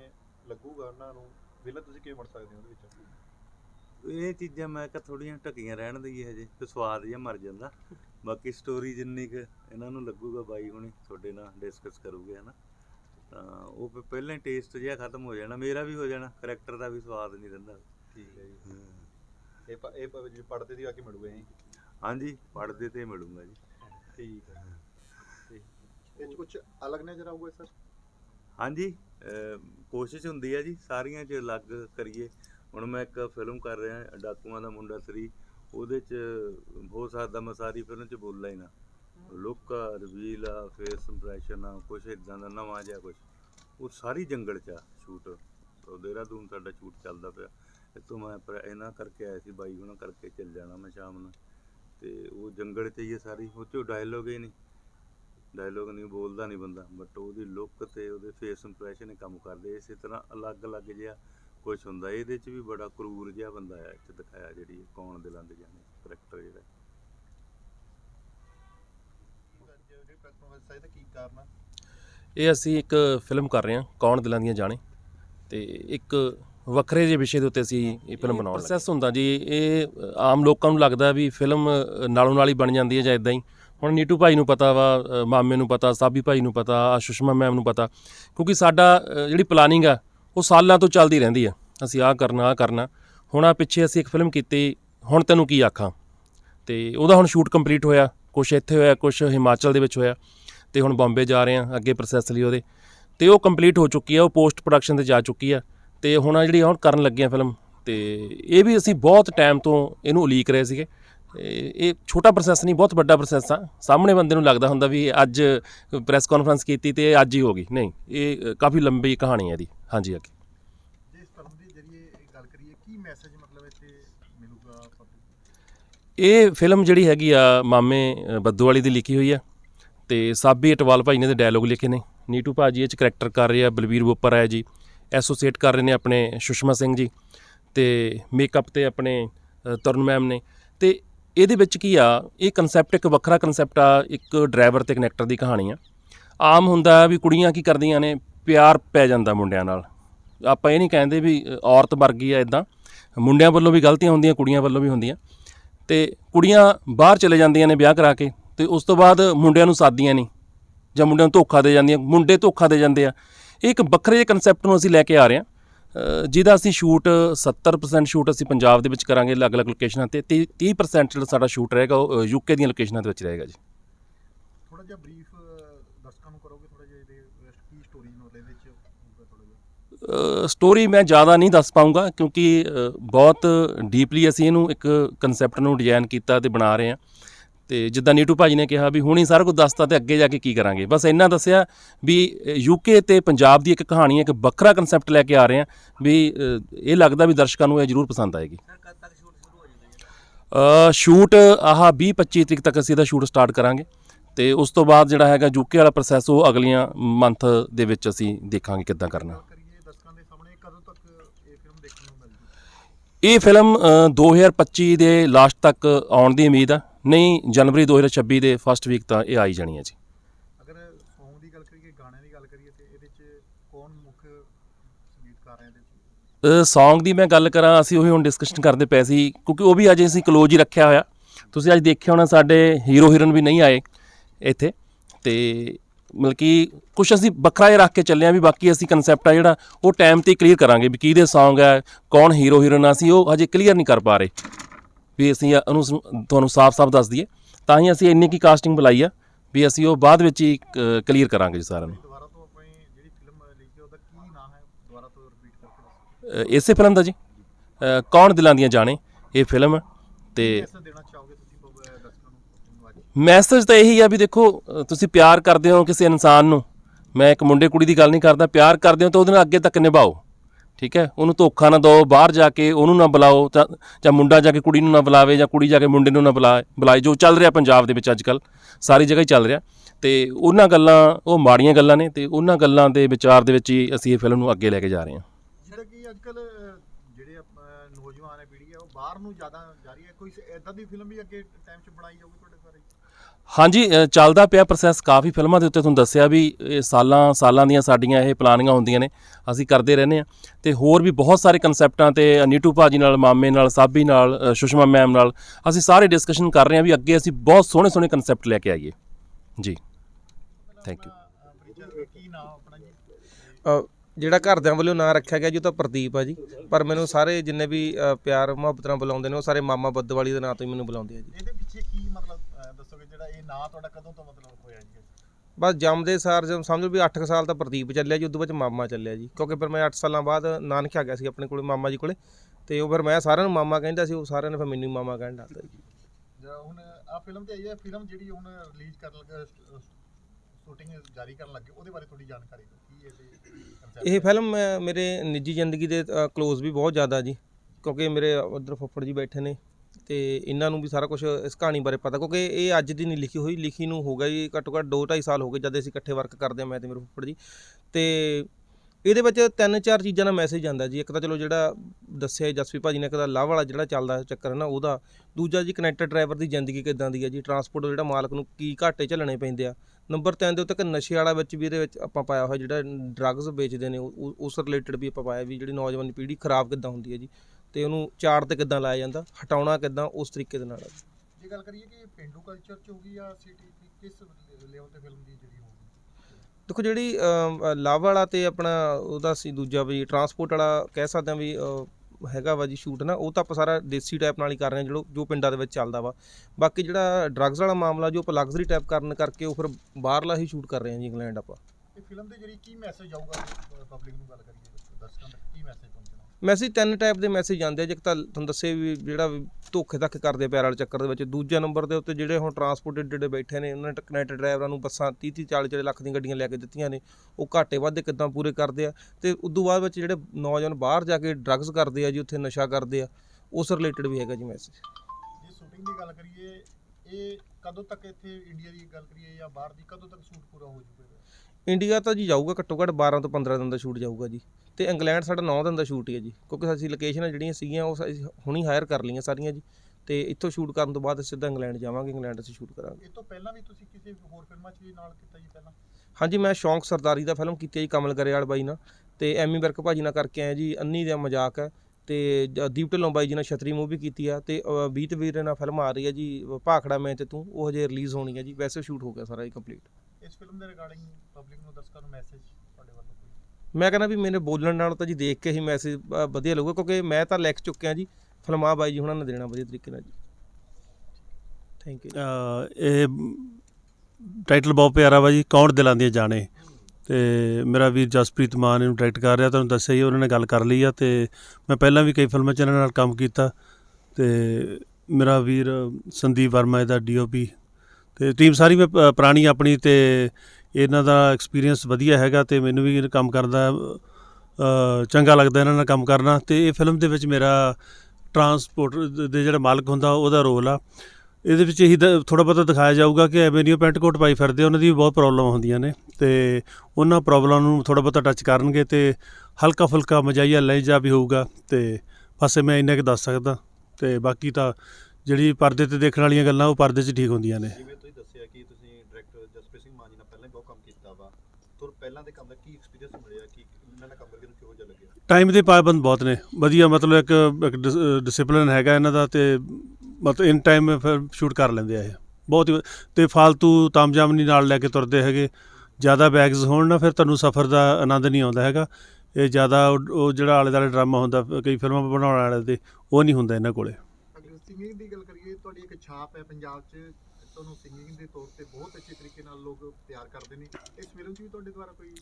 ਲੱਗੂਗਾ ਉਹਨਾਂ ਨੂੰ? ਵਿਲਨ ਤੁਸੀਂ ਕਿਵੇਂ ਬਣ ਸਕਦੇ ਹੋ ਉਹਦੇ ਵਿੱਚ? ਇਹ ਚੀਜ਼ਾਂ ਮੈਂ ਕਿਹਾ ਥੋੜੀਆਂ ਢਕੀਆਂ ਰਹਿਣ ਦਈਏ ਹਜੇ ਤੇ ਸਵਾਦ ਜਿਹਾ ਮਰ ਜਾਂਦਾ। ਬਾਕੀ ਸਟੋਰੀ ਜਿੰਨੀ ਕੁ ਇਹਨਾਂ ਨੂੰ ਲੱਗੂਗਾ ਬਾਈ ਹੁਣੀ ਤੁਹਾਡੇ ਨਾਲ ਡਿਸਕਸ ਕਰੂਗੇ ਹਨਾ? ਤਾਂ ਉਹ ਪਹਿਲਾਂ ਹੀ ਟੇਸਟ ਜਿਹਾ ਖਤਮ ਹੋ ਜਾਣਾ ਮੇਰਾ ਵੀ ਹੋ ਜਾਣਾ ਕਰੈਕਟਰ ਦਾ ਵੀ ਸਵਾਦ ਨਹੀਂ ਰਹਿੰਦਾ। ਠੀਕ ਹੈ ਜੀ। ਇਹ ਇਹ ਪੜਦੇ ਦੀ ਆ ਕੇ ਮਿਲੂਗਾ ਜੀ ਹਾਂਜੀ ਪੜਦੇ ਤੇ ਮਿਲੂੰਗਾ ਜੀ। ਠੀਕ ਹੈ। ਇਹ ਚ ਕੁਝ ਅਲੱਗ ਨਜ਼ਰ ਆਊਗਾ ਸਰ ਹਾਂਜੀ ਕੋਸ਼ਿਸ਼ ਹੁੰਦੀ ਹੈ ਜੀ ਸਾਰੀਆਂ 'ਚ ਅਲੱਗ ਕਰੀਏ। ਹੁਣ ਮੈਂ ਇੱਕ ਫਿਲਮ ਕਰ ਰਿਹਾ ਡਾਕੂਆਂ ਦਾ ਮੁੰਡਾ 3 ਉਹਦੇ 'ਚ ਹੋ ਸਕਦਾ ਮੈਂ ਸਾਰੀ ਫਿਲਮ 'ਚ ਬੋਲਾਂ ਹੀ ਨਾ। ਲੁੱਕ ਆ ਰਿਵੀਲ ਆ ਫੇਸ ਇੰਪ੍ਰੈਸ਼ਨ ਆ ਕੁਛ ਇਦਾਂ ਦਾ ਨਵਾਂ ਜਿਹਾ ਕੁਛ। ਉਹ ਸਾਰੀ ਜੰਗਲ 'ਚ ਆ ਸ਼ੂਟ ਉਹ ਦੇਹਰਾਦੂਨ ਸਾਡਾ ਸ਼ੂਟ ਚੱਲਦਾ ਪਿਆ। ਇੱਥੋਂ ਮੈਂ ਪਰ- ਇਹਨਾਂ ਕਰਕੇ ਆਇਆ ਸੀ ਬਾਈ ਉਹਨਾਂ ਕਰਕੇ ਚੱਲ ਜਾਣਾ ਮੈਂ ਸ਼ਾਮ ਨੂੰ। ਤੇ ਉਹ ਜੰਗਲ 'ਚ ਹੀ ਹੈ ਸਾਰੀ ਉਹ 'ਚੋਂ ਡਾਇਲੋਗ ਹੀ ਨਹੀਂ। ਡਾਇਲੋਗ ਨਹੀਂ ਬੋਲਦਾ ਨਹੀਂ ਬੰਦਾ ਬਟ ਉਹਦੀ ਲੁੱਕ ਤੇ ਉਹਦੇ ਫੇਸ ਇੰਪ੍ਰੈਸ਼ਨ ਹੀ ਕੰਮ ਕਰਦੇ ਇਸੇ ਤਰ੍ਹਾਂ ਅਲੱਗ-ਅਲੱਗ ਜਿਹਾ ਕੁਝ ਹੁੰਦਾ। ਇਹਦੇ 'ਚ ਵੀ ਬੜਾ ਕਰੂਰ ਜਿਹਾ ਬੰਦਾ ਆ ਇੱਥੇ ਦਿਖਾਇਆ ਜਿਹੜੀ ਕੌਣ ਦਿਲਾਂ ਦੇ ਜਾਣੇ ਕਰੈਕਟਰ ਜਿਹੜਾ। ਜਿਹੜੇ ਪ੍ਰੈਸ ਦਾ ਕੀ ਕਾਰਨ ਆ ਇਹ ਅਸੀਂ ਇੱਕ ਫਿਲਮ ਕਰ ਰਹੇ ਹਾਂ ਕੌਣ ਦਿਲਾਂ ਦੀਆਂ ਜਾਣੇ। ਤੇ ਇੱਕ ਵੱਖਰੇ ਜਿਹੇ ਵਿਸ਼ੇ ਦੇ ਉੱਤੇ ਅਸੀਂ ਇਹ ਫਿਲਮ ਬਣਾਉਣ ਲੱਗੇ। ਪ੍ਰੋਸੈਸ ਹੁੰਦਾ ਜੀ ਇਹ ਆਮ ਲੋਕਾਂ ਨੂੰ ਲੱਗਦਾ ਵੀ ਫਿਲਮ ਨਾਲੋਂ ਨਾਲ ਹੀ ਬਣ ਜਾਂਦੀ ਹੈ ਜਾਂ ਇਦਾਂ ਹੀ। ਹੁਣ ਨੀਟੂ ਭਾਈ ਨੂੰ ਪਤਾ ਵਾ ਅ, ਮਾਮੇ ਨੂੰ ਪਤਾ ਸਾਬੀ ਭਾਈ ਨੂੰ ਪਤਾ ਆ ਸੁਸ਼ਮਾ ਮੈਮ ਨੂੰ ਪਤਾ ਕਿਉਂਕਿ ਸਾਡਾ ਅ, ਜਿਹੜੀ ਪਲਾਨਿੰਗ ਆ ਉਹ ਸਾਲਾਂ ਤੋਂ ਚੱਲਦੀ ਰਹਿੰਦੀ ਆ। ਅਸੀਂ ਆਹ ਕਰਨਾ ਆਹ ਕਰਨਾ। ਹੁਣ ਆ ਪਿੱਛੇ ਅਸੀਂ ਇੱਕ ਫਿਲਮ ਕੀਤੀ ਹੁਣ ਤੈਨੂੰ ਕੀ ਆਖਾਂ? ਤੇ ਉਹਦਾ ਹੁਣ ਸ਼ੂਟ ਕੰਪਲੀਟ ਹੋਇਆ ਕੁਛ ਇੱਥੇ ਹੋਇਆ ਕੁਛ ਹਿਮਾਚਲ ਦੇ ਵਿੱਚ ਹੋਇਆ ਤੇ ਹੁਣ ਬੰਬੇ ਜਾ ਰਹੇ ਆ ਅੱਗੇ ਪ੍ਰੋਸੈਸ ਲਈ ਉਹਦੇ। ਤੇ ਉਹ ਕੰਪਲੀਟ ਹੋ ਚੁੱਕੀ ਆ ਉਹ ਪੋਸਟ ਪ੍ਰੋਡਕਸ਼ਨ ਤੇ ਜਾ ਚੁੱਕੀ ਆ ਤੇ ਹੁਣ ਆ ਜਿਹੜੀ ਹੁਣ ਕਰਨ ਲੱਗੇ ਆ ਫਿਲਮ ਤੇ ਇਹ ਵੀ ਅਸੀਂ ਬਹੁਤ ਟਾਈਮ ਤੋਂ ਇਹਨੂੰ ਉਲੀਕ ਰਹੇ ਸੀਗੇ। ਇਹ ਛੋਟਾ ਪ੍ਰੋਸੈਸ ਨਹੀਂ ਬਹੁਤ ਵੱਡਾ ਪ੍ਰੋਸੈਸ ਆ। ਸਾਹਮਣੇ ਬੰਦੇ ਨੂੰ ਲੱਗਦਾ ਹੁੰਦਾ ਵੀ ਅੱਜ ਪ੍ਰੈਸ ਕਾਨਫਰੰਸ ਕੀਤੀ ਤੇ ਅੱਜ ਹੀ ਹੋ ਗਈ। ਨਹੀਂ ਇਹ ਕਾਫੀ ਲੰਬੀ ਕਹਾਣੀ ਹੈ ਇਹਦੀ। ਹਾਂਜੀ ਅੱਗੇ। ਜੇ ਇਸ ਫਿਲਮ ਦੇ ਜਰੀਏ ਇਹ ਗੱਲ ਕਰੀਏ ਕੀ ਮੈਸੇਜ ਮਤਲਬ ਇੱਥੇ ਮਿਲੂਗਾ ਇਹ ਫਿਲਮ ਜਿਹੜੀ ਹੈਗੀ ਆ ਮਾਮੇ ਬੱਦੂ ਵਾਲੀ ਦੀ ਲਿਖੀ ਹੋਈ ਆ। ਤੇ ਸਾਬੀ ਅਟਵਾਲ ਭਾਈ ਨੇ ਦੇ ਡਾਇਲੋਗ ਲਿਖੇ ਨੇ। ਨੀਟੂ ਭਾਜੀ ਇਹ ਚ ਕਰੈਕਟਰ ਕਰ ਰਹੇ ਆ ਬਲਬੀਰ ਬੋਪਰ ਹੈ ਜੀ। ਐਸੋਸੀਏਟ ਕਰ ਰਹੇ ਨੇ ਆਪਣੇ ਸੁਸ਼ਮਾ ਸਿੰਘ ਜੀ। ਤੇ ਮੇਕਅਪ ਤੇ ਆਪਣੇ ਤਰਨ ਮੈਮ ਨੇ। ਤੇ ਇਹਦੇ ਵਿੱਚ ਕੀ ਆ, ਇਹ ਕਨਸੈਪਟ ਇੱਕ ਵੱਖਰਾ ਕਨਸੈਪਟ ਆ, ਇੱਕ ਡਰਾਈਵਰ ਤੇ ਕਨੈਕਟਰ ਦੀ ਕਹਾਣੀ ਆ। ਆਮ ਹੁੰਦਾ ਵੀ ਕੁੜੀਆਂ ਕੀ ਕਰਦੀਆਂ ਨੇ, ਪਿਆਰ ਪੈ ਜਾਂਦਾ ਮੁੰਡਿਆਂ ਨਾਲ। ਆਪਾਂ ਇਹ ਨਹੀਂ ਕਹਿੰਦੇ ਵੀ ਔਰਤ ਵਰਗੀ ਆ ਇਦਾਂ ਮੁੰਡਿਆਂ ਵੱਲੋਂ ਵੀ ਗਲਤੀਆਂ ਹੁੰਦੀਆਂ, ਕੁੜੀਆਂ ਵੱਲੋਂ ਵੀ ਹੁੰਦੀਆਂ। ਤੇ ਕੁੜੀਆਂ ਬਾਹਰ ਚਲੇ ਜਾਂਦੀਆਂ ਨੇ ਵਿਆਹ ਕਰਾ ਕੇ, ਤੇ ਉਸ ਤੋਂ ਬਾਅਦ ਮੁੰਡਿਆਂ ਨੂੰ ਸਾਦੀਆਂ ਨਹੀਂ, ਜਾਂ ਮੁੰਡਿਆਂ ਨੂੰ ਧੋਖਾ ਦੇ ਜਾਂਦੀਆਂ, ਮੁੰਡੇ ਧੋਖਾ ਦੇ ਜਾਂਦੇ ਆ। ਇਹ ਇੱਕ ਵੱਖਰੇ ਜਿਹੇ ਕਨਸੈਪਟ ਨੂੰ ਅਸੀਂ ਲੈ ਕੇ ਆ ਰਹੇ ਹਾਂ। ਜਿਹਦਾ ਅਸੀਂ ਸ਼ੂਟ 70% ਸ਼ੂਟ ਅਸੀਂ ਪੰਜਾਬ ਦੇ ਵਿੱਚ ਕਰਾਂਗੇ ਅਲੱਗ-ਅਲੱਗ ਲੋਕੇਸ਼ਨਾਂ ਤੇ 30 30% ਜਿਹੜਾ ਸਾਡਾ ਸ਼ੂਟ ਰਹੇਗਾ ਉਹ ਯੂਕੇ ਦੀਆਂ ਲੋਕੇਸ਼ਨਾਂ ਦੇ ਵਿੱਚ ਰਹੇਗਾ ਜੀ। ਥੋੜਾ ਜਿਹਾ ਬਰੀਫ ਦਰਸ਼ਕਾਂ ਨੂੰ ਕਰੋਗੇ ਥੋੜਾ ਜਿਹਾ ਇਹਦੇ ਕੀ ਸਟੋਰੀ ਮਤਲਬ ਇਹਦੇ ਵਿੱਚ ਸਟੋਰੀ ਮੈਂ ਜ਼ਿਆਦਾ ਨਹੀਂ ਦੱਸ ਪਾਉਂਗਾ ਕਿਉਂਕਿ ਬਹੁਤ ਡੀਪਲੀ ਅਸੀਂ ਇਹਨੂੰ ਇੱਕ ਕਨਸੈਪਟ ਨੂੰ ਡਿਜ਼ਾਈਨ ਕੀਤਾ ਤੇ ਬਣਾ ਰਹੇ ਹਾਂ। ਤੇ ਜਿੱਦਾਂ ਨੀਟੂ ਭਾਜੀ ਨੇ ਕਿਹਾ ਵੀ ਹੁਣੀ ਸਾਰਾ ਕੁਝ ਦੱਸਤਾ ਤੇ ਅੱਗੇ ਜਾ ਕੇ ਕੀ ਕਰਾਂਗੇ। ਬਸ ਇੰਨਾ ਦੱਸਿਆ ਵੀ ਯੂਕੇ ਤੇ ਪੰਜਾਬ ਦੀ ਇੱਕ ਕਹਾਣੀ ਹੈ ਇੱਕ ਵੱਖਰਾ ਕਨਸੈਪਟ ਲੈ ਕੇ ਆ ਰਹੇ ਹਾਂ ਵੀ ਇਹ ਲੱਗਦਾ ਵੀ ਦਰਸ਼ਕਾਂ ਨੂੰ ਇਹ ਜ਼ਰੂਰ ਪਸੰਦ ਆਏਗੀ। ਸ਼ੂਟ ਆਹ 20 25 ਤਰੀਕ ਤੱਕ ਅਸੀਂ ਇਹਦਾ ਸ਼ੂਟ ਸਟਾਰਟ ਕਰਾਂਗੇ ਤੇ ਉਸ ਤੋਂ ਬਾਅਦ ਜਿਹੜਾ ਹੈਗਾ ਯੂਕੇ ਵਾਲਾ ਪ੍ਰੋਸੈਸ ਉਹ ਅਗਲੀਆਂ ਮੰਥ ਦੇ ਵਿੱਚ ਅਸੀਂ ਦੇਖਾਂਗੇ ਕਿੱਦਾਂ ਕਰਨਾ। ਇਹ ਫਿਲਮ ਦੇਖਣ ਨੂੰ ਮਿਲ 2025 ਦੇ ਲਾਸਟ ਤੱਕ ਆਉਣ ਦੀ ਉਮੀਦ ਆ। ਨਹੀਂ ਜਨਵਰੀ 2026 ਦੇ ਫਸਟ ਵੀਕ ਤਾਂ ਇਹ ਆਈ ਜਾਣੀ ਹੈ ਜੀ। ਅਗਰ Song ਦੀ ਗੱਲ ਕਰੀਏ ਗਾਣਿਆਂ ਦੀ ਗੱਲ ਕਰੀਏ ਤੇ ਇਹਦੇ ਚ ਕੌਣ ਮੁੱਖ ਸੰਗੀਤਕਾਰ ਹੈ ਇਹਦੇ ਚ? ਸੌਂਗ ਦੀ ਮੈਂ ਗੱਲ ਕਰਾਂ ਅਸੀਂ ਉਹੀ ਹੁਣ ਡਿਸਕਸ਼ਨ ਕਰਦੇ ਪਏ ਸੀ ਕਿਉਂਕਿ ਉਹ ਵੀ ਅਜੇ ਅਸੀਂ ਕਲੋਜ਼ ਹੀ ਰੱਖਿਆ ਹੋਇਆ। ਤੁਸੀਂ ਅੱਜ ਦੇਖਿਆ ਹੋਣਾ ਸਾਡੇ ਹੀਰੋ ਹੀਰਨ ਵੀ ਨਹੀਂ ਆਏ ਇੱਥੇ। ਤੇ ਮਤਲਬ ਕਿ ਕੁਝ ਅਸੀਂ ਵੱਖਰਾ ਜਿਹਾ ਰੱਖ ਕੇ ਚੱਲੇ ਆ ਵੀ ਬਾਕੀ ਅਸੀਂ ਕਨਸੈਪਟ ਆ ਜਿਹੜਾ ਉਹ ਟਾਈਮ ਤੇ ਕਲੀਅਰ ਕਰਾਂਗੇ ਵੀ ਕਿਹਦੇ ਸੌਂਗ ਹੈ ਕੌਣ ਹੀਰੋ ਹੀਰਨ ਆ ਅਸੀਂ ਉਹ ਹਜੇ ਕਲੀਅਰ ਨਹੀਂ ਕਰ ਪਾ ਰਹੇ। ਵੀ ਅਸੀਂ ਉਹਨੂੰ ਤੁਹਾਨੂੰ ਸਾਫ਼-ਸਾਫ਼ ਦੱਸ ਦਈਏ। ਤਾਂ ਹੀ ਅਸੀਂ ਇੰਨੀ ਕੀ ਕਾਸਟਿੰਗ ਬੁਲਾਈ ਆ ਵੀ ਅਸੀਂ ਉਹ ਬਾਅਦ ਵਿੱਚ ਹੀ ਕਲੀਅਰ ਕਰਾਂਗੇ ਜੀ ਸਾਰਿਆਂ ਨੂੰ। ਦੁਬਾਰਾ ਤੋਂ ਆਪਣੀ ਜਿਹੜੀ ਫਿਲਮ ਲਿਖੀ ਉਹਦਾ ਕੀ ਨਾਮ ਹੈ? ਦੁਬਾਰਾ ਤੋਂ ਰਿਪੀਟ ਕਰਕੇ ਇਸੇ ਫਿਲਮ ਦਾ ਜੀ। ਕੌਣ ਦਿਲਾਂ ਦੀਆਂ ਜਾਣੇ ਇਹ ਫਿਲਮ ਤੇ ਮੈਸੇਜ ਤਾਂ ਇਹੀ ਆ ਵੀ ਦੇਖੋ ਤੁਸੀਂ ਪਿਆਰ ਕਰਦੇ ਹੋ ਕਿਸੇ ਇਨਸਾਨ ਨੂੰ। ਮੈਂ ਇੱਕ ਮੁੰਡੇ ਕੁੜੀ ਦੀ ਗੱਲ ਨਹੀਂ ਕਰਦਾ ਪਿਆਰ ਕਰਦੇ ਹੋ ਤਾਂ ਉਹਦੇ ਨਾਲ ਅੱਗੇ ਤੱਕ ਨਿਭਾਓ। ਠੀਕ ਹੈ? ਉਹਨੂੰ ਧੋਖਾ ਨਾ ਦਿਓ, ਬਾਹਰ ਜਾ ਕੇ ਉਹਨੂੰ ਨਾ ਬੁਲਾਓ ਜਾਂ ਮੁੰਡਾ ਜਾ ਕੇ ਕੁੜੀ ਨੂੰ ਨਾ ਬੁਲਾਵੇ, ਜਾਂ ਕੁੜੀ ਜਾ ਕੇ ਮੁੰਡੇ ਨੂੰ ਨਾ ਬੁਲਾਏ ਬੁਲਾਏ, ਜੋ ਚੱਲ ਰਿਹਾ ਪੰਜਾਬ ਦੇ ਵਿੱਚ ਅੱਜ ਕੱਲ ਸਾਰੀ ਜਗ੍ਹਾ ਹੀ ਚੱਲ ਰਿਹਾ। ਤੇ ਉਹਨਾਂ ਗੱਲਾਂ, ਉਹ ਮਾੜੀਆਂ ਗੱਲਾਂ ਨੇ, ਤੇ ਉਹਨਾਂ ਗੱਲਾਂ ਦੇ ਵਿਚਾਰ ਦੇ ਵਿੱਚ ਹੀ ਅਸੀਂ ਇਹ ਫਿਲਮ ਨੂੰ ਅੱਗੇ ਲੈ ਕੇ ਜਾ ਰਹੇ ਹਾਂ। ਜਿਹੜਾ ਕਿ ਅੱਜ ਕੱਲ ਜਿਹੜੇ ਨੌਜਵਾਨ ਹੈ, ਪੀੜ੍ਹੀ ਹੈ, ਉਹ ਬਾਹਰ ਨੂੰ ਜ਼ਿਆਦਾ ਜਾ ਰਹੀ ਹੈ। ਕੋਈ ਇਦਾਂ ਦੀ ਫਿਲਮ ਵੀ ਅੱਗੇ ਟਾਈਮ 'ਚ ਬਣਾਈ ਜਾਊਗੀ ਤੁਹਾਡੇ ਬਾਰੇ? ਹਾਂਜੀ ਚੱਲਦਾ ਪਿਆ ਪ੍ਰੋਸੈਸ ਕਾਫੀ ਫਿਲਮਾਂ ਦੇ ਉੱਤੇ ਤੁਹਾਨੂੰ ਦੱਸਿਆ ਵੀ ਇਹ ਸਾਲਾਂ ਸਾਲਾਂ ਦੀਆਂ ਸਾਡੀਆਂ ਇਹ ਪਲਾਨਿੰਗਾਂ ਹੁੰਦੀਆਂ ਨੇ ਅਸੀਂ ਕਰਦੇ ਰਹਿੰਦੇ ਆ ਤੇ ਹੋਰ ਵੀ ਬਹੁਤ ਸਾਰੇ ਕਨਸੈਪਟਾਂ ਤੇ ਨੀਟੂ ਭਾਜੀ ਨਾਲ ਮਾਮੇ ਨਾਲ ਸਾਬੀ ਨਾਲ ਸੁਸ਼ਮਾ ਮੈਮ ਨਾਲ ਅਸੀਂ ਸਾਰੇ ਡਿਸਕਸ਼ਨ ਕਰ ਰਹੇ ਹਾਂ ਵੀ ਅੱਗੇ ਅਸੀਂ ਬਹੁਤ ਸੋਹਣੇ ਸੋਹਣੇ ਕਨਸੈਪਟ ਲੈ ਕੇ ਆਈਏ। ਜੀ। ਥੈਂਕ ਯੂ ਬ੍ਰਿਜਰ ਕੀ ਨਾਮ ਆਪਣਾ ਜੀ ਅ, ਜਿਹੜਾ ਘਰਦਿਆਂ ਵੱਲੋਂ ਨਾਂ ਰੱਖਿਆ ਗਿਆ ਜੀ ਉਹ ਤਾਂ ਪ੍ਰਦੀਪ ਆ ਜੀ। ਪਰ ਮੈਨੂੰ ਸਾਰੇ ਜਿੰਨੇ ਵੀ ਪਿਆਰ ਮੁਹੱਬਤ ਨਾਲ ਬੁਲਾਉਂਦੇ ਨੇ ਉਹ ਸਾਰੇ ਮਾਮਾ ਬੱਦਵਾਲੀ ਦੇ ਨਾਂ ਤੋਂ ਹੀ ਮੈਨੂੰ ਬੁਲਾਉਂਦੇ ਆ ਜੀ। ਇਹਦੇ ਪਿੱਛੇ ਕੀ ਮਤਲਬ ਜਿਹੜਾ ਇਹ ਨਾਂ ਤੁਹਾਡਾ ਕਦੋਂ ਤੋਂ ਮਤਲਬ ਹੋਇਆ ਜੀ ਬਸ ਜੰਮਦੇ ਸਾਰ ਜਦ ਸਮਝੋ ਵੀ 8 ਸਾਲ ਤਾਂ ਪ੍ਰਦੀਪ ਚੱਲਿਆ ਜੀ ਉਦੋਂ ਵਿੱਚ ਮਾਮਾ ਚੱਲਿਆ ਜੀ। ਕਿਉਂਕਿ ਫਿਰ ਮੈਂ 8 ਸਾਲਾਂ ਬਾਅਦ ਨਾਨਕੇ ਆ ਗਿਆ ਸੀ ਆਪਣੇ ਕੋਲੇ ਮਾਮਾ ਜੀ ਕੋਲੇ। ਤੇ ਉਹ ਫਿਰ ਮੈਂ ਸਾਰਿਆਂ ਨੂੰ ਮਾਮਾ ਕਹਿੰਦਾ ਸੀ ਉਹ ਸਾਰਿਆਂ ਨੇ ਫਿਰ ਮੈਨੂੰ ਮਾਮਾ ਕਹਿਣ ਲੱਗਾ ਜੀ। ਹੁਣ ਆ ਫਿਲਮ ਤੇ ਆਈ ਹੈ ਫਿਲਮ ਜਿਹੜੀ ਹੁਣ ਰਿਲੀਜ਼ ਕਰਨ ਲੱਗਾ ਸ਼ੂਟਿੰਗ ਜਾਰੀ ਕਰਨ ਲੱਗੇ ਉਹਦੇ ਬਾਰੇ ਥੋੜੀ ਜਾਣਕਾਰੀ ਦਿਓ ਇਹ ਫਿਲਮ ਮੇਰੇ ਨਿੱਜੀ ਜ਼ਿੰਦਗੀ ਦੇ ক্লোਜ਼ ਵੀ ਬਹੁਤ ਜ਼ਿਆਦਾ ਜੀ। ਕਿਉਂਕਿ ਮੇਰੇ ਉਧਰ ਫੁੱਫੜ ਜੀ ਬੈਠੇ ਨੇ ਤੇ ਇਹਨਾਂ ਨੂੰ ਵੀ ਸਾਰਾ ਕੁਝ ਇਸ ਕਹਾਣੀ ਬਾਰੇ ਪਤਾ, ਕਿਉਂਕਿ ਇਹ ਅੱਜ ਦੀ ਨਹੀਂ ਲਿਖੀ ਹੋਈ, ਲਿਖੀ ਨੂੰ ਹੋ ਗਿਆ ਜੀ ਘੱਟੋ ਘੱਟ 2 2.5 ਸਾਲ ਹੋ ਗਏ ਜਦ ਅਸੀਂ ਇਕੱਠੇ ਵਰਕ ਕਰਦੇ ਆ ਮੈਂ ਤੇ ਮੇਰੇ ਫੁੱਫੜ ਜੀ। ਤੇ ਇਹਦੇ ਵਿੱਚ ਤਿੰਨ ਚਾਰ ਚੀਜ਼ਾਂ ਦਾ ਮੈਸੇਜ ਜਾਂਦਾ ਜੀ। ਇੱਕ ਤਾਂ ਚਲੋ ਜਿਹੜਾ ਦੱਸਿਆ ਜਸਵੀ ਭਾਜੀ ਨੇ, ਇੱਕ ਤਾਂ ਲਵ ਵਾਲਾ ਜਿਹੜਾ ਚੱਲਦਾ ਚੱਕਰ ਹੈ ਨਾ, ਉਹਦਾ। ਦੂਜਾ ਜੀ ਕਨੈਕਟਰ ਡਰਾਈਵਰ ਦੀ ਜ਼ਿੰਦਗੀ ਕਿਦਾਂ ਦੀ ਹੈ ਜੀ? ਟਰਾਂਸਪੋਰਟ ਜਿਹੜਾ ਮਾਲਕ ਨੂੰ ਕੀ ਘਾਟੇ ਝੱਲਣੇ ਪੈਂਦੇ ਆ? ਨੰਬਰ 3 ਦੇ ਉੱਤੇ ਇੱਕ ਨਸ਼ੇ ਵਾਲਾ ਵਿੱਚ ਵੀ ਇਹਦੇ ਵਿੱਚ ਆਪਾਂ ਪਾਇਆ ਹੋਇਆ ਜਿਹੜਾ ਡਰੱਗਸ ਵੇਚਦੇ ਨੇ, ਉਹ- ਉਸ ਰਿਲੇਟਡ ਵੀ ਆਪਾਂ ਪਾਇਆ ਵੀ ਜਿਹੜੀ ਨੌਜਵਾਨ ਪੀੜ੍ਹੀ ਖਰਾਬ ਕਿੱਦਾਂ ਹੁੰਦੀ ਹੈ ਜੀ? ਤੇ ਉਹਨੂੰ ਚਾਰ ਤੇ ਕਿੱਦਾਂ ਲਾਇਆ ਜਾਂਦਾ ਹਟਾਉਣਾ ਕਿੱਦਾਂ ਉਸ ਤਰੀਕੇ ਦੇ ਨਾਲ। ਜੇ ਗੱਲ ਕਰੀਏ ਕਿ ਪਿੰਡੂ ਕਲਚਰ ਚ ਹੋਗੀ ਜਾਂ ਸਿਟੀ ਕਿਸ ਲੈਵਲ ਤੇ ਫਿਲਮ ਦੀ ਜਿਹੜੀ ਹੋਊਗੀ? ਦੇਖੋ ਜਿਹੜੀ ਲਵ ਵਾਲਾ ਤੇ ਆਪਣਾ ਉਹਦਾ ਸੀ ਦੂਜਾ ਵੀ ਟਰਾਂਸਪੋਰਟ ਵਾਲਾ ਕਹਿ ਸਕਦੇ ਹਾਂ ਵੀ ਹੈਗਾ ਵਾ ਜੀ ਸ਼ੂਟ ਨਾ ਉਹ ਤਾਂ ਆਪਾਂ ਸਾਰਾ ਦੇਸੀ ਟਾਈਪ ਨਾਲ ਹੀ ਕਰ ਰਹੇ ਜਿਹੜਾ ਜੋ ਪਿੰਡਾਂ ਦੇ ਵਿੱਚ ਚੱਲਦਾ ਵਾ। ਬਾਕੀ ਜਿਹੜਾ ਡਰੱਗਸ ਵਾਲਾ ਮਾਮਲਾ ਜੋ ਆਪਾਂ ਲਗਜ਼ਰੀ ਟਾਈਪ ਕਰਨ ਕਰਕੇ ਉਹ ਫਿਰ ਬਾਹਰਲਾ ਹੀ ਸ਼ੂਟ ਕਰ ਰਹੇ ਹਾਂ ਜੀ ਇੰਗਲੈਂਡ ਆਪਾਂ। ਇਹ ਫਿਲਮ ਦੇ ਜਿਹੜੀ ਕੀ ਮੈਸੇਜ ਆਊਗਾ ਪਬਲਿਕ ਨੂੰ ਗੱਲ ਕਰੀਏ ਦਰਸ਼ਕਾਂ ਤੱਕ ਕੀ ਮੈਸੇਜ ਮੈਸੇਜ ਤਿੰਨ ਟਾਈਪ ਦੇ ਮੈਸੇਜ ਆਉਂਦੇ ਆ, ਜੇ ਤਾਂ ਤੁਹਾਨੂੰ ਦੱਸੇ ਵੀ ਜਿਹੜਾ ਵੀ ਧੋਖੇ ਧੱਕ ਕਰਦੇ ਆ ਪਿਆਰ ਵਾਲੇ ਚੱਕਰ ਦੇ ਵਿੱਚ, ਦੂਜੇ ਨੰਬਰ ਦੇ ਉੱਤੇ ਜਿਹੜੇ ਹੁਣ ਟਰਾਂਸਪੋਰਟ ਜਿਹੜੇ ਬੈਠੇ ਨੇ, ਉਹਨਾਂ ਨੇ ਕਨੈਕਟਰ ਡਰਾਈਵਰਾਂ ਨੂੰ ਬੱਸਾਂ 30 30 40 40 ਲੱਖ ਦੀਆਂ ਗੱਡੀਆਂ ਲੈ ਕੇ ਦਿੱਤੀਆਂ ਨੇ, ਉਹ ਘਾਟੇ ਵਾਧੇ ਕਿੱਦਾਂ ਪੂਰੇ ਕਰਦੇ ਆ? ਤੇ ਤੋਂ ਬਾਅਦ ਵਿੱਚ ਜਿਹੜੇ ਨੌਜਵਾਨ ਬਾਹਰ ਜਾ ਕੇ ਡਰੱਗਸ ਕਰਦੇ ਆ ਜੀ, ਉੱਥੇ ਨਸ਼ਾ ਕਰਦੇ ਆ, ਉਸ ਰਿਲੇਟਡ ਵੀ ਹੈਗਾ ਜੀ ਮੈਸੇਜ ਜੇ ਸ਼ੂਟਿੰਗ ਦੀ ਗੱਲ ਕਰੀਏ, ਇਹ ਕਦੋਂ ਤੱਕ ਇੱਥੇ ਇੰਡੀਆ ਦੀ ਗੱਲ ਕਰੀਏ ਜਾਂ ਬਾਹਰ ਦੀ, ਕਦੋਂ ਤੱਕ ਸ਼ੂਟ ਪੂਰਾ ਹੋ ਜਾਊਗਾ ਇੰਡੀਆ ਤਾਂ ਜੀ ਜਾਊਗਾ ਘੱਟੋ ਘੱਟ 12 ਤੋਂ 15 ਦਿਨ ਦਾ ਸ਼ੂਟ ਜਾਊਗਾ ਜੀ। ਤੇ ਇੰਗਲੈਂਡ ਸਾਡਾ 9 ਦਿਨ ਦਾ ਸ਼ੂਟ ਹੀ ਹੈ ਜੀ। ਕਿਉਂਕਿ ਅਸੀਂ ਲੋਕੇਸ਼ਨਾਂ ਜਿਹੜੀਆਂ ਸੀਗੀਆਂ ਉਹ ਅਸੀਂ ਹੁਣੀ ਹਾਇਰ ਕਰ ਲਈਆਂ ਸਾਰੀਆਂ ਜੀ। ਤੇ ਇੱਥੋਂ ਸ਼ੂਟ ਕਰਨ ਤੋਂ ਬਾਅਦ ਸਿੱਧਾ ਇੰਗਲੈਂਡ ਜਾਵਾਂਗੇ ਇੰਗਲੈਂਡ ਅਸੀਂ ਸ਼ੂਟ ਕਰਾਂਗੇ। ਇਹ ਤੋਂ ਪਹਿਲਾਂ ਵੀ ਤੁਸੀਂ ਕਿਸੇ ਹੋਰ ਫਿਲਮਾਂ 'ਚ ਵੀ ਨਾਲ ਕੀਤਾ ਜੀ ਪਹਿਲਾਂ? ਹਾਂਜੀ ਮੈਂ ਸ਼ੌਂਕ ਸਰਦਾਰੀ ਦਾ ਫਿਲਮ ਕੀਤੀ ਹੈ ਜੀ ਕਮਲ ਗਰੇਵਾਲ ਬਾਈ ਨਾਲ। ਤੇ ਐਮੀ ਵਰਕ ਭਾਜੀ ਨਾਲ ਕਰਕੇ ਆਏ ਜੀ ਅੰਨੀ ਦਾ ਮਜ਼ਾਕ ਹੈ। ਤੇ ਦੀਪ ਢਿੱਲੋਂ ਬਾਈ ਜੀ ਨਾਲ ਛਤਰੀ ਮੂਵੀ ਕੀਤੀ ਆ। ਤੇ ਬੀਤ ਵੀਰ ਨਾਲ ਫਿਲਮ ਆ ਰਹੀ ਹੈ ਜੀ ਭਾਖੜਾ ਮੈਂ ਤੇ ਤੂੰ ਉਹ ਹਜੇ ਰਿਲੀਜ਼ ਹੋਣੀ ਹੈ ਜੀ। ਵੈਸੇ ਸ਼ੂਟ ਹੋ ਗਿਆ ਸਾਰਾ ਜੀ ਕੰਪਲੀਟ ਇਸ ਫਿਲਮ ਦੇ ਰਿਗਾਰਡਿੰਗ ਪਬਲਿਕ ਨੂੰ ਦਰਸ਼ਕਾਂ ਨੂੰ ਮੈਸੇਜ ਤੁਹਾਡੇ ਵੱਲੋਂ ਕੋਈ? ਮੈਂ ਕਹਿੰਦਾ ਵੀ ਮੇਰੇ ਬੋਲਣ ਨਾਲ ਤਾਂ ਜੀ ਦੇਖ ਕੇ ਹੀ ਮੈਸੇਜ ਵਧੀਆ ਲੱਗੂਗਾ ਕਿਉਂਕਿ ਮੈਂ ਤਾਂ ਲਿਖ ਚੁੱਕਿਆ ਜੀ ਫਿਲਮਾਂ ਬਾਈ ਜੀ ਹੁਣਾਂ ਨੇ ਦੇਣਾ ਵਧੀਆ ਤਰੀਕੇ ਨਾਲ ਜੀ। ਥੈਂਕ ਯੂ ਅ, ਇਹ ਟਾਈਟਲ ਬਹੁਤ ਪਿਆਰਾ ਵਾ ਜੀ ਕੌਣ ਦਿਲਾਂ ਦੀਆਂ ਜਾਣੇ। ਤੇ ਮੇਰਾ ਵੀਰ ਜਸਪ੍ਰੀਤ ਮਾਨ ਇਹਨੂੰ ਡਾਇਰੈਕਟ ਕਰ ਰਿਹਾ ਤੁਹਾਨੂੰ ਦੱਸਿਆ ਹੀ ਉਹਨਾਂ ਨੇ ਗੱਲ ਕਰ ਲਈ ਆ ਤੇ ਮੈਂ ਪਹਿਲਾਂ ਵੀ ਕਈ ਫਿਲਮਾਂ 'ਚ ਇਹਨਾਂ ਨਾਲ ਕੰਮ ਕੀਤਾ। ਤੇ ਮੇਰਾ ਵੀਰ ਸੰਦੀਪ ਵਰਮਾ ਇਹਦਾ ਡੀਓਪੀ ਤੇ ਟੀਮ ਸਾਰੀ ਮੈਂ ਪੁਰਾਣੀ ਆਪਣੀ ਤੇ ਇਹਨਾਂ ਦਾ ਐਕਸਪੀਰੀਅੰਸ ਵਧੀਆ ਹੈਗਾ ਤੇ ਮੈਨੂੰ ਵੀ ਕੰਮ ਕਰਦਾ ਚੰਗਾ ਲੱਗਦਾ ਇਹਨਾਂ ਨਾਲ ਕੰਮ ਕਰਨਾ ਤੇ ਇਹ ਫਿਲਮ ਦੇ ਵਿੱਚ ਮੇਰਾ ਟਰਾਂਸਪੋਰਟ ਦੇ ਜਿਹੜਾ ਮਾਲਕ ਹੁੰਦਾ ਉਹਦਾ ਰੋਲ ਆ। ਇਹਦੇ ਵਿੱਚ ਇਹੀ ਥੋੜਾ ਬਹੁਤਾ ਦਿਖਾਇਆ ਜਾਊਗਾ ਕਿ ਐਵੇਨਿਊ ਪੈਂਟ ਕੋਟ ਪਾਈ ਫਿਰਦੇ ਉਹਨਾਂ ਦੀ ਵੀ ਬਹੁਤ ਪ੍ਰੋਬਲਮ ਹੁੰਦੀਆਂ ਨੇ ਤੇ ਉਹਨਾਂ ਪ੍ਰੋਬਲਮ ਨੂੰ ਥੋੜਾ ਬਹੁਤਾ ਟੱਚ ਕਰਨਗੇ ਤੇ ਹਲਕਾ ਫੁਲਕਾ ਮਜਾਈਆ ਲਹਿਜਾ ਵੀ ਹੋਊਗਾ ਤੇ ਬਸ ਮੈਂ ਇੰਨਾ ਕੁ ਦੱਸ ਸਕਦਾ ਤੇ ਬਾਕੀ ਤਾਂ ਜਿਹੜੀ ਪਰਦੇ ਤੇ ਦੇਖਣ ਵਾਲੀਆਂ ਗੱਲਾਂ ਉਹ ਪਰਦੇ 'ਚ ਠੀਕ ਹੁੰਦੀਆਂ ਨੇ ਜਿਵੇਂ ਤੁਸੀਂ ਦੱਸਿਆ ਕਿ ਤੁਸੀਂ ਡਾਇਰੈਕਟਰ ਜਸਪ੍ਰੀਤ ਸਿੰਘ ਮਾਨ ਜੀ ਨਾਲ ਪਹਿਲਾਂ ਹੀ ਬਹੁਤ ਕੰਮ ਕੀਤਾ ਵਾ ਤੁਰ ਪਹਿਲਾਂ ਦੇ ਕੰਮ ਦਾ ਕੀ ਐਕਸਪੀਰੀਅੰਸ ਮਿਲਿਆ ਕਿ ਇਹਨਾਂ ਨਾਲ ਕੰਮ ਕਰਕੇ ਤੁਹਾਨੂੰ ਕਿਹੋ ਜਿਹਾ ਲੱਗਿਆ? ਟਾਈਮ ਦੇ ਪਾਬੰਦ ਬਹੁਤ ਨੇ। ਵਧੀਆ ਮਤਲਬ ਇੱਕ ਇੱਕ ਡਿਸਪਲਿਨ ਹੈਗਾ ਇਹਨਾਂ ਦਾ ਤੇ ਮਤਲਬ ਇਨ ਟਾਈਮ ਫਿਰ ਸ਼ੂਟ ਕਰ ਲੈਂਦੇ ਆ ਇਹ। ਬਹੁਤ ਤੇ ਫालतू ਤਾਮਜਾਮ ਨਹੀਂ ਨਾਲ ਲੈ ਕੇ ਤੁਰਦੇ ਹੈਗੇ। ਜ਼ਿਆਦਾ ਬੈਗਸ ਹੋਣ ਨਾ ਫਿਰ ਤੁਹਾਨੂੰ ਸਫ਼ਰ ਦਾ ਆਨੰਦ ਨਹੀਂ ਆਉਂਦਾ ਹੈਗਾ। ਇਹ ਜ਼ਿਆਦਾ ਉਹ ਜਿਹੜਾ ਆਲੇ ਦੁਆਲੇ ਡਰਾਮਾ ਹੁੰਦਾ ਕਈ ਫਿਲਮਾਂ ਬਣਾਉਣ ਵਾਲੇ ਦੇ ਉਹ ਨਹੀਂ ਹੁੰਦਾ ਇਹਨਾਂ ਕੋਲੇ। ਅਗਰ ਦੀ ਗੱਲ ਕਰੀਏ ਤੁਹਾਡੀ ਇੱਕ ਛਾਪ ਹੈ ਪੰਜਾਬ 'ਚ ਤੁਹਾਨੂੰ ਸਿੰਗਿੰਗ ਦੇ ਤੌਰ ਤੇ ਬਹੁਤ ਅੱਛੇ ਤਰੀਕੇ ਨਾਲ ਲੋਕ ਪਿਆਰ ਕਰਦੇ ਨੇ। ਇਸ ਫਿਲਮ 'ਚ ਵੀ ਤੁਹਾਡੇ ਦੁਆਰਾ ਕੋਈ?